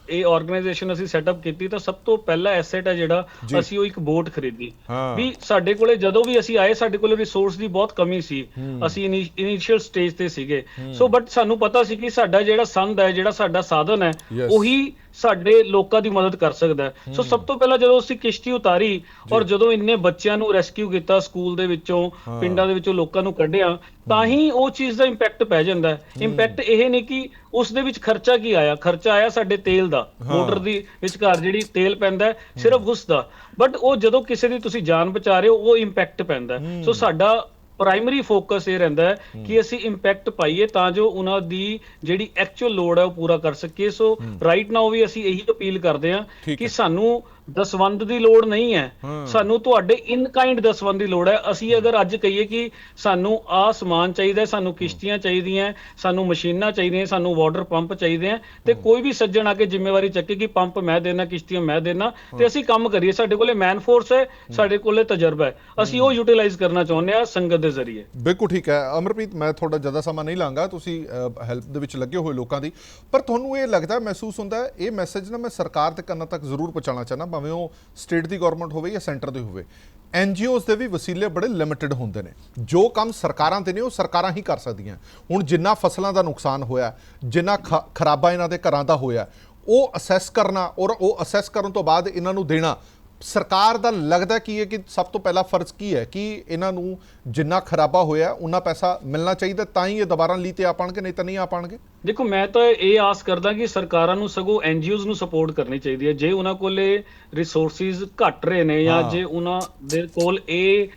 ਇਹ ਆਰਗੇਨਾਈਜੇਸ਼ਨ ਅਸੀਂ ਸੈਟਅਪ ਕੀਤੀ ਤਾਂ ਸਭ ਤੋਂ ਪਹਿਲਾ ਐਸੈਟ ਹੈ ਜਿਹੜਾ। ਅਸੀਂ ਉਹ ਇੱਕ ਬੋਟ ਖਰੀਦੀ। ਵੀ ਸਾਡੇ ਕੋਲੇ ਜਦੋਂ ਵੀ ਅਸੀਂ ਆਏ ਸਾਡੇ ਕੋਲੇ ਰਿਸੋਰਸ ਦੀ ਬਹੁਤ ਕਮੀ ਸੀ ਅਸੀਂ ਇਨੀਸ਼ੀਅਲ ਸਟੇਜ ਤੇ ਸੀਗੇ ਸੋ ਬਟ ਸਾਨੂੰ ਪਤਾ ਸੀ ਕਿ ਸਾਡਾ ਜਿਹੜਾ ਸੰਦ ਹੈ ਜਿਹੜਾ ਸਾਡਾ ਸਾਧਨ ਹੈ. ਉਹੀ ਸਾਡੇ ਲੋਕਾਂ ਦੀ ਮਦਦ ਕਰ ਸਕਦਾ ਸੋ ਸਭ ਤੋਂ ਪਹਿਲਾਂ ਜਦੋਂ ਅਸੀਂ ਕਿਸ਼ਤੀ ਉਤਾਰੀ ਔਰ ਜਦੋਂ ਇੰਨੇ ਬੱਚਿਆਂ ਨੂੰ ਰੈਸਕਿਊ ਕੀਤਾ ਸਕੂਲ ਦੇ ਵਿੱਚੋਂ ਪਿੰਡਾਂ ਦੇ ਵਿੱਚੋਂ ਲੋਕਾਂ ਨੂੰ ਕੱਢਿਆ ਤਾਂ ਹੀ ਉਹ ਚੀਜ਼ ਦਾ ਇੰਪੈਕਟ ਪੈ ਜਾਂਦਾ ਹੈ। ਇੰਪੈਕਟ ਇਹ ਨਹੀਂ ਕਿ ਉਸ ਦੇ ਵਿੱਚ ਖਰਚਾ ਕੀ ਆਇਆ। ਖਰਚਾ ਆਇਆ ਸਾਡੇ ਤੇਲ ਦਾ। ਮੋਟਰ ਦੀ ਵਿਚਕਾਰ ਜਿਹੜੀ ਤੇਲ ਪੈਂਦਾ ਸਿਰਫ ਉਸ ਦਾ। ਬਟ ਉਹ ਜਦੋਂ ਕਿਸੇ ਦੀ ਤੁਸੀਂ ਜਾਨ ਬਚਾ ਰਹੇ ਹੋ ਉਹ ਇੰਪੈਕਟ ਪੈਂਦਾ। ਸੋ ਸਾਡਾ ਪ੍ਰਾਇਮਰੀ ਫੋਕਸ ਇਹ ਰਹਿੰਦਾ ਹੈ ਕਿ ਅਸੀਂ ਇੰਪੈਕਟ ਪਾਈਏ ਤਾਂ ਜੋ ਉਹਨਾਂ ਦੀ ਜਿਹੜੀ ਐਕਚੁਅਲ ਲੋੜ ਹੈ ਉਹ ਪੂਰਾ ਕਰ ਸਕੀਏ। ਸੋ ਰਾਈਟ ਨਾਓ ਵੀ ਅਸੀਂ ਇਹੀ ਅਪੀਲ ਕਰਦੇ ਹਾਂ ਕਿ। ਸਾਨੂੰ ਦਸਵੰਦ ਦੀ ਲੋੜ ਨਹੀਂ ਹੈ। ਸਾਨੂੰ ਤੁਹਾਡੇ ਇਨ ਕਾਈਂਡ ਦਸਵੰਦ ਦੀ ਲੋੜ ਹੈ। ਅਸੀਂ ਅਗਰ ਅੱਜ ਕਹੀਏ ਕਿ ਸਾਨੂੰ ਆਹ ਸਮਾਨ ਚਾਹੀਦਾ ਹੈ, ਸਾਨੂੰ ਕਿਸ਼ਤੀਆਂ ਚਾਹੀਦੀਆਂ ਸਾਨੂੰ ਮਸ਼ੀਨਾਂ ਚਾਹੀਦੀਆਂ ਸਾਨੂੰ ਵਾਟਰ ਪੰਪ ਚਾਹੀਦੇ ਆ ਤੇ ਕੋਈ ਵੀ ਸੱਜਣ ਆ ਕੇ ਜ਼ਿੰਮੇਵਾਰੀ ਚੱਕੇ ਕਿ ਪੰਪ ਮੈਂ ਦੇਣਾ ਕਿਸ਼ਤੀਆਂ ਮੈਂ ਦੇਣਾ ਤੇ ਅਸੀਂ ਕੰਮ ਕਰੀਏ। ਸਾਡੇ ਕੋਲੇ ਮੈਨ ਫੋਰਸ ਹੈ ਸਾਡੇ ਕੋਲੇ ਤਜਰਬਾ ਹੈ। ਅਸੀਂ ਉਹ ਯੂਟਿਲਾਈਜ਼ ਕਰਨਾ ਚਾਹੁੰਦੇ ਆ ਸੰਗਤ ਦੇ ਜ਼ਰੀਏ। ਬਿਲਕੁਲ ਠੀਕ ਹੈ। ਅਮਰਪ੍ਰੀਤ ਮੈਂ ਤੁਹਾਡਾ ਜ਼ਿਆਦਾ ਸਮਾਂ ਨਹੀਂ ਲਾਂਗਾ। ਤੁਸੀਂ ਹੈਲਪ ਦੇ ਵਿੱਚ ਲੱਗੇ ਹੋਏ ਲੋਕਾਂ ਦੀ। ਪਰ ਤੁਹਾਨੂੰ ਇਹ ਲੱਗਦਾ ਮਹਿਸੂਸ ਹੁੰਦਾ ਇਹ ਮੈਸੇਜ ਨਾ ਮੈਂ ਸਰਕਾਰ ਦੇ ਕੰਨਾਂ ਤੱਕ ਜ਼ਰੂਰ ਪਹੁੰਚਾਉਣਾ ਚਾਹਨਾ ਭਾਵੇਂ ਉਹ ਸਟੇਟ ਦੀ ਗਵਰਨਮੈਂਟ ਹੋਵੇ ਜਾਂ ਸੈਂਟਰ ਦੀ ਹੋਵੇ ਐਨਜੀਓਜ਼ ਦੇ ਵੀ ਵਸੀਲੇ ਬੜੇ ਲਿਮਿਟਿਡ ਹੁੰਦੇ ਨੇ। ਜੋ ਕੰਮ ਸਰਕਾਰਾਂ ਦੇ ਨੇ, ਉਹ ਸਰਕਾਰਾਂ ਹੀ ਕਰ ਸਕਦੀਆਂ। ਹੁਣ ਜਿੰਨਾ ਫਸਲਾਂ ਦਾ ਨੁਕਸਾਨ ਹੋਇਆ, ਜਿੰਨਾ ਖ- ਖਰਾਬਾ ਇਹਨਾਂ ਦੇ ਘਰਾਂ ਦਾ ਹੋਇਆ, ਉਹ ਅਸੈਸ ਕਰਨਾ ਔਰ ਉਹ ਅਸੈਸ ਕਰਨ ਤੋਂ ਬਾਅਦ ਇਹਨਾਂ ਨੂੰ ਦੇਣਾ ਸਰਕਾਰ ਦਾ ਲੱਗਦਾ ਕੀ ਹੈ ਕਿ ਸਭ ਤੋਂ ਪਹਿਲਾ ਫਰਜ਼ ਕੀ ਹੈ ਕਿ ਇਹਨਾਂ ਨੂੰ ਜਿੰਨਾ ਖਰਾਬਾ ਹੋਇਆ ਉਹਨਾਂ ਪੈਸਾ ਮਿਲਣਾ ਚਾਹੀਦਾ ਤਾਂ ਹੀ ਇਹ ਦੁਬਾਰਾ ਲਈ ਤੇ ਆ ਪਾਣਗੇ ਨਹੀਂ ਤਾਂ ਨਹੀਂ ਆ ਪਾਣਗੇ ਦੇਖੋ ਮੈਂ ਤਾਂ ਇਹ ਆਸ ਕਰਦਾ ਕਿ ਸਰਕਾਰਾਂ ਨੂੰ ਸਗੋਂ ਐਨਜੀਓਜ਼ ਨੂੰ ਸਪੋਰਟ ਕਰਨੀ ਚਾਹੀਦੀ ਹੈ ਜੇ ਉਹਨਾਂ ਕੋਲੇ ਰਿਸੋਰਸਿਸ ਘੱਟ ਰਹੇ ਨੇ ਜਾਂ। ਜੇ ਉਹਨਾਂ ਦੇ ਕੋਲ ਇਹ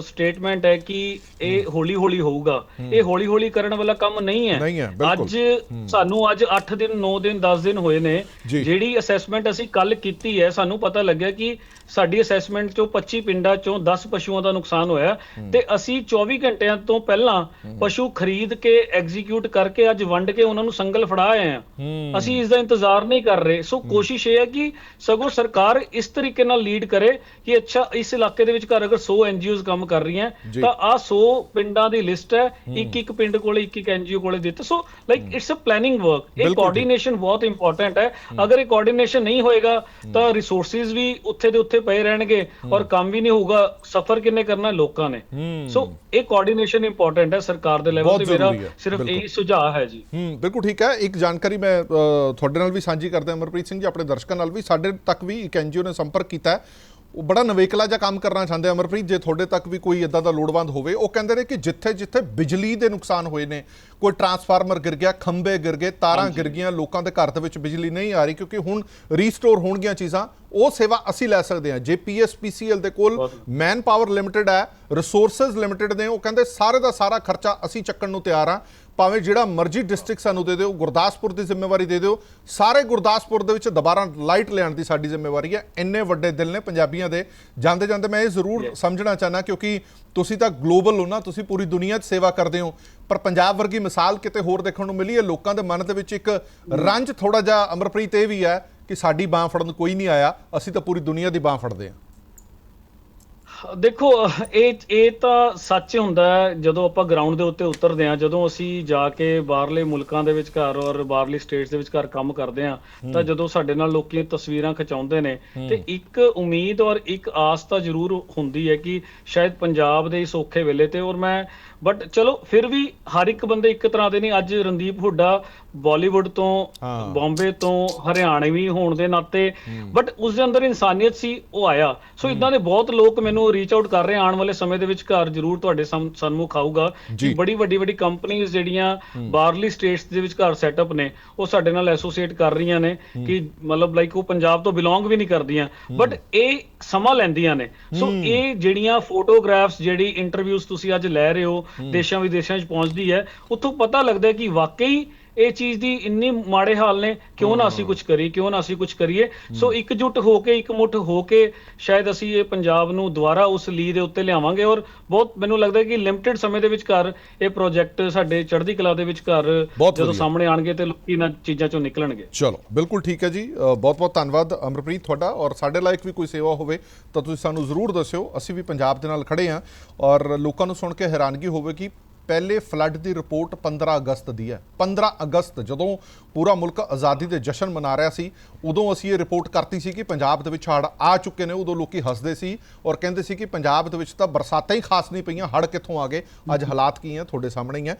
ਸਟੇਟਮੈਂਟ ਹੈ ਕਿ ਇਹ ਹੌਲੀ ਹੌਲੀ ਹੋਊਗਾ। ਇਹ ਹੌਲੀ ਹੌਲੀ ਕਰਨ ਵਾਲਾ ਕੰਮ ਨਹੀਂ ਹੈ। ਅੱਜ ਸਾਨੂੰ ਅੱਜ 8 ਦਿਨ 9 ਦਿਨ 10 ਦਿਨ ਹੋਏ ਨੇ। ਜਿਹੜੀ ਅਸੈਸਮੈਂਟ ਅਸੀਂ ਕੱਲ ਕੀਤੀ ਹੈ ਸਾਨੂੰ ਪਤਾ ਲੱਗਿਆ ਕਿ ਸਾਡੀ ਅਸੈਸਮੈਂਟ ਚੋਂ 25 ਪਿੰਡਾਂ ਚੋਂ 10 ਪਸ਼ੂਆਂ ਦਾ ਨੁਕਸਾਨ ਹੋਇਆ ਤੇ ਅਸੀਂ 24 ਘੰਟਿਆਂ ਤੋਂ ਪਹਿਲਾਂ ਪਸ਼ੂ ਖਰੀਦ ਕੇ ਐਗਜ਼ੀਕਿਊਟ ਕਰਕੇ ਅੱਜ ਵੰਡ ਕੇ ਉਹਨਾਂ ਨੂੰ ਸੰਗਲ ਫੜਾ ਆਏ ਆ ਅਸੀਂ ਇਸ ਦਾ ਇੰਤਜ਼ਾਰ ਨਹੀਂ ਕਰ ਰਹੇ। ਸੋ ਕੋਸ਼ਿਸ਼ ਇਹ ਹੈ ਕਿ ਸਗੋਂ ਸਰਕਾਰ ਇਸ ਤਰੀਕੇ ਨਾਲ ਲੀਡ ਕਰੇ ਕਿ ਅੱਛਾ ਇਸ ਇਲਾਕੇ ਦੇ ਵਿੱਚ ਘਰ ਅਗਰ 100 ਐਨਜੀਓਜ਼ ਕੰਮ ਕਰ ਰਹੀਆਂ। ਤਾਂ ਆ 100 ਪਿੰਡਾਂ ਦੀ ਲਿਸਟ ਹੈ। ਇੱਕ ਇੱਕ ਪਿੰਡ ਕੋਲੇ ਇੱਕ ਇੱਕ ਐਨਜੀਓ ਕੋਲੇ ਦਿੱਤੇ। So like it's a planning work ਇਹ। ਕੋਆਰਡੀਨੇਸ਼ਨ ਬਹੁਤ ਇੰਪੋਰਟੈਂਟ ਹੈ। ਅਗਰ ਇਹ ਕੋਆਰਡੀਨੇਸ਼ਨ ਨਹੀਂ ਹੋਏਗਾ ਤਾਂ ਰਿਸੋਰਸਿਸ ਵੀ ਉੱਥੇ ਦੇ ਉੱਥੇ ਪਏ ਰਹਿਣਗੇ ਔਰ ਕੰਮ ਵੀ ਨਹੀਂ ਹੋਊਗਾ। ਸਫਰ ਕਿੰਨੇ ਕਰਨਾ ਲੋਕਾਂ ਨੇ। ਸੋ ਇਹ ਕੋਆਰਡੀਨੇਸ਼ਨ ਇੰਪੋਰਟੈਂਟ ਹੈ ਸਰਕਾਰ ਦੇ ਲੈਵਲ ਤੇ। ਮੇਰਾ ਸਿਰਫ। ਇਹੀ ਸੁਝਾਅ ਹੈ ਜੀ। ਹੂੰ ਬਿਲਕੁਲ ਠੀਕ ਹੈ। ਇੱਕ ਜਾਣਕਾਰੀ ਮੈਂ ਤੁਹਾਡੇ ਨਾਲ ਵੀ ਸਾਂਝੀ ਕਰਦਾ ਅਮਰਪ੍ਰੀਤ ਸਿੰਘ ਜੀ ਆਪਣੇ ਦਰਸ਼ਕਾਂ ਨਾਲ ਵੀ। ਸਾਡੇ ਤੱਕ ਵੀ ਇੱਕ ਐਨਜੀਓ ਨੇ ਸੰਪਰਕ ਕੀਤਾ ਹੈ। ਉਹ ਬੜਾ ਨਵੇਕਲਾ ਜਿਹਾ ਕੰਮ ਕਰਨਾ ਚਾਹੁੰਦੇ ਆ ਅਮਰਪ੍ਰੀਤ ਜੇ ਤੁਹਾਡੇ ਤੱਕ ਵੀ ਕੋਈ ਇਦਾਂ ਦਾ ਲੋੜਵੰਦ ਹੋਵੇ ਉਹ ਕਹਿੰਦੇ ਨੇ ਕਿ ਜਿੱਥੇ ਜਿੱਥੇ ਬਿਜਲੀ ਦੇ ਨੁਕਸਾਨ ਹੋਏ ਨੇ ਕੋਈ ਟਰਾਂਸਫਾਰਮਰ ਗਿਰ ਗਿਆ ਖੰਭੇ ਗਿਰ ਗਏ ਤਾਰਾਂ ਗਿਰ ਗਈਆਂ ਲੋਕਾਂ ਦੇ ਘਰ ਦੇ ਵਿੱਚ ਬਿਜਲੀ ਨਹੀਂ ਆ ਰਹੀ ਕਿਉਂਕਿ ਹੁਣ ਰੀਸਟੋਰ ਹੋਣਗੀਆਂ ਚੀਜ਼ਾਂ ਉਹ ਸੇਵਾ ਅਸੀਂ ਲੈ ਸਕਦੇ ਹਾਂ। ਜੇ ਪੀਐਸਪੀਸੀਐਲ ਦੇ ਕੋਲ ਮੈਨ ਪਾਵਰ ਲਿਮਟਿਡ ਹੈ ਰਿਸੋਰਸਸ ਲਿਮਟਿਡ ਨੇ ਉਹ ਕਹਿੰਦੇ ਸਾਰੇ ਦਾ ਸਾਰਾ ਖਰਚਾ ਅਸੀਂ ਚੱਕਣ ਨੂੰ ਤਿਆਰ ਹਾਂ। ਭਾਵੇਂ ਜਿਹੜਾ ਮਰਜ਼ੀ ਡਿਸਟ੍ਰਿਕਟ ਸਾਨੂੰ ਦੇ ਦਿਓ ਗੁਰਦਾਸਪੁਰ ਦੀ ਜ਼ਿੰਮੇਵਾਰੀ ਦੇ ਦਿਓ ਸਾਰੇ ਗੁਰਦਾਸਪੁਰ ਦੇ ਵਿੱਚ ਦੁਬਾਰਾ ਲਾਈਟ ਲਿਆਉਣ ਦੀ ਸਾਡੀ ਜ਼ਿੰਮੇਵਾਰੀ ਹੈ। ਇੰਨੇ ਵੱਡੇ ਦਿਲ ਨੇ ਪੰਜਾਬੀਆਂ ਦੇ। ਜਾਂਦੇ ਜਾਂਦੇ ਮੈਂ ਇਹ ਜ਼ਰੂਰ ਸਮਝਣਾ ਚਾਹਨਾ ਕਿਉਂਕਿ ਤੁਸੀਂ ਤਾਂ ਗਲੋਬਲ ਹੋ ਨਾ ਤੁਸੀਂ ਪੂਰੀ ਦੁਨੀਆ 'ਚ ਸੇਵਾ ਕਰਦੇ ਹੋ। ਪਰ ਪੰਜਾਬ ਵਰਗੀ ਮਿਸਾਲ ਕਿਤੇ ਹੋਰ ਦੇਖਣ ਨੂੰ ਮਿਲੀ ਹੈ ਲੋਕਾਂ ਦੇ ਮਨ ਦੇ ਵਿੱਚ ਇੱਕ ਰੰਜ ਥੋੜਾ ਜਿਹਾ ਅਮਰਪ੍ਰੀਤ ਇਹ ਵੀ ਹੈ ਕਿ ਸਾਡੀ ਬਾਹ ਫੜਨ ਕੋਈ ਨਹੀਂ ਆਇਆ ਅਸੀਂ ਤਾਂ ਪੂਰੀ ਦੁਨੀਆ ਦੀ ਬਾਹ ਫੜਦੇ ਹਾਂ। ਦੇਖੋ ਇਹ ਇਹ ਤਾਂ ਸੱਚ ਹੁੰਦਾ ਜਦੋਂ ਆਪਾਂ ਗਰਾਊਂਡ ਦੇ ਉੱਤੇ ਉਤਰਦੇ ਹਾਂ ਜਦੋਂ ਅਸੀਂ ਜਾ ਕੇ ਬਾਹਰਲੇ ਮੁਲਕਾਂ ਦੇ ਵਿਚਕਾਰ ਔਰ ਬਾਹਰਲੀ ਸਟੇਟਸ ਦੇ ਵਿਚਕਾਰ ਕੰਮ ਕਰਦੇ ਹਾਂ ਤਾਂ ਜਦੋਂ ਸਾਡੇ ਨਾਲ ਲੋਕੀ ਤਸਵੀਰਾਂ ਖਿਚਾਉਂਦੇ ਨੇ ਤੇ ਇੱਕ ਉਮੀਦ ਔਰ ਇੱਕ ਆਸ ਤਾਂ ਜ਼ਰੂਰ ਹੁੰਦੀ ਹੈ ਕਿ ਸ਼ਾਇਦ ਪੰਜਾਬ ਦੇ ਇਸ ਔਖੇ ਵੇਲੇ ਤੇ ਔਰ ਮੈਂ ਬਟ ਚਲੋ ਫਿਰ ਵੀ ਹਰ ਇੱਕ ਬੰਦੇ ਇੱਕ ਤਰ੍ਹਾਂ ਦੇ ਨਹੀਂ ਅੱਜ ਰਣਦੀਪ ਹੁੱਡਾ ਬਾਲੀਵੁੱਡ ਤੋਂ। ਬੰਬੇ ਤੋਂ ਹਰਿਆਣਵੀ ਹੋਣ ਦੇ ਨਾਤੇ। ਬਟ ਉਸ ਦੇ ਅੰਦਰ ਇਨਸਾਨੀਅਤ ਸੀ ਉਹ ਆਇਆ। ਸੋ ਇਦਾਂ ਦੇ ਬਹੁਤ ਲੋਕ ਮੈਨੂੰ ਰੀਚ ਆਊਟ ਕਰ ਰਹੇ ਆਉਣ ਵਾਲੇ ਸਮੇਂ ਦੇ ਵਿੱਚ ਘਰ ਜ਼ਰੂਰ ਤੁਹਾਡੇ ਸਨਮੁਖ ਆਊਗਾ। ਕਿ ਬੜੀ ਵੱਡੀ ਵੱਡੀ ਕੰਪਨੀਆਂ ਜਿਹੜੀਆਂ ਬਾਹਰਲੀ ਸਟੇਟਸ ਦੇ ਵਿੱਚ ਘਰ ਸੈਟਅਪ ਨੇ ਉਹ ਸਾਡੇ ਨਾਲ ਐਸੋਸੀਏਟ ਕਰ ਰਹੀਆਂ ਨੇ ਕਿ ਮਤਲਬ ਲਾਈਕ ਉਹ ਪੰਜਾਬ ਤੋਂ ਬਿਲੋਂਗ ਵੀ ਨਹੀਂ ਕਰਦੀਆਂ। ਬਟ ਇਹ ਸਮਾਂ ਲੈਂਦੀਆਂ ਨੇ। ਸੋ ਇਹ ਜਿਹੜੀਆਂ ਫੋਟੋਗ੍ਰਾਫਸ ਜਿਹੜੀ ਇੰਟਰਵਿਊਜ਼ ਤੁਸੀਂ ਅੱਜ ਲੈ ਰਹੇ ਹੋ ਦੇਸ਼ਾਂ ਵਿਦੇਸ਼ਾਂ 'ਚ ਪਹੁੰਚਦੀ ਹੈ ਉੱਥੋਂ ਪਤਾ ਲੱਗਦਾ ਹੈ ਕਿ ਵਾਕਈ ਇਹ ਚੀਜ਼ ਦੀ ਇੰਨੀ ਮਾੜੇ ਹਾਲ ਨੇ ਕਿਉਂ ਨਾ ਅਸੀਂ ਕੁਝ ਕਰੀਏ ਕਿਉਂ ਨਾ ਅਸੀਂ ਕੁਝ ਕਰੀਏ। ਸੋ ਇਕਜੁੱਟ ਹੋ ਕੇ ਇਕਮੁੱਠ ਹੋ ਕੇ ਸ਼ਾਇਦ ਅਸੀਂ ਇਹ ਪੰਜਾਬ ਨੂੰ ਦੁਬਾਰਾ ਉਸ ਲੀ ਦੇ ਉੱਤੇ ਲਿਆਵਾਂਗੇ। ਔਰ ਬਹੁਤ ਮੈਨੂੰ ਲੱਗਦਾ ਕਿ ਲਿਮਟਿਡ ਸਮੇਂ ਦੇ ਵਿਚਕਾਰ ਇਹ ਪ੍ਰੋਜੈਕਟ ਸਾਡੇ ਚੜ੍ਹਦੀ ਕਲਾ ਦੇ ਵਿਚਕਾਰ ਜਦੋਂ। ਸਾਹਮਣੇ ਆਣਗੇ ਤੇ ਲੋਕੀ ਇਹਨਾਂ ਚੀਜ਼ਾਂ ਚੋਂ ਨਿਕਲਣਗੇ। ਚਲੋ ਬਿਲਕੁਲ ਠੀਕ ਹੈ ਜੀ। ਬਹੁਤ ਬਹੁਤ ਧੰਨਵਾਦ ਅਮਰਪ੍ਰੀਤ ਤੁਹਾਡਾ। ਔਰ ਸਾਡੇ ਲਾਇਕ ਵੀ ਕੋਈ ਸੇਵਾ ਹੋਵੇ ਤਾਂ ਤੁਸੀਂ ਸਾਨੂੰ ਜ਼ਰੂਰ ਦੱਸਿਓ। ਅਸੀਂ ਵੀ ਪੰਜਾਬ ਦੇ ਨਾਲ ਖੜੇ ਹਾਂ। ਔਰ ਲੋਕਾਂ ਨੂੰ ਸੁਣ ਕੇ ਹੈਰਾਨਗੀ ਹੋਵੇ ਕਿ ਪਹਿਲੇ ਫਲੱਡ ਦੀ ਰਿਪੋਰਟ 15 ਅਗਸਤ ਦੀ ਹੈ। 15 ਅਗਸਤ ਜਦੋਂ ਪੂਰਾ ਮੁਲਕ ਆਜ਼ਾਦੀ ਦੇ ਜਸ਼ਨ ਮਨਾ ਰਿਹਾ ਸੀ, ਉਦੋਂ ਅਸੀਂ ਇਹ ਰਿਪੋਰਟ ਕਰਤੀ ਸੀ ਕਿ ਪੰਜਾਬ ਦੇ ਵਿੱਚ ਹੜ੍ਹ ਆ ਚੁੱਕੇ ਨੇ, ਉਦੋਂ ਲੋਕੀ ਹੱਸਦੇ ਸੀ ਔਰ ਕਹਿੰਦੇ ਸੀ ਕਿ ਪੰਜਾਬ ਦੇ ਵਿੱਚ ਤਾਂ ਬਰਸਾਤਾਂ ਹੀ ਖਾਸ ਨਹੀਂ ਪਈਆਂ, ਹੜ੍ਹ ਕਿੱਥੋਂ ਆ ਗਏ? ਅੱਜ ਹਾਲਾਤ ਕੀ ਹੈ? ਤੁਹਾਡੇ ਸਾਹਮਣੇ ਹੀ ਹੈ।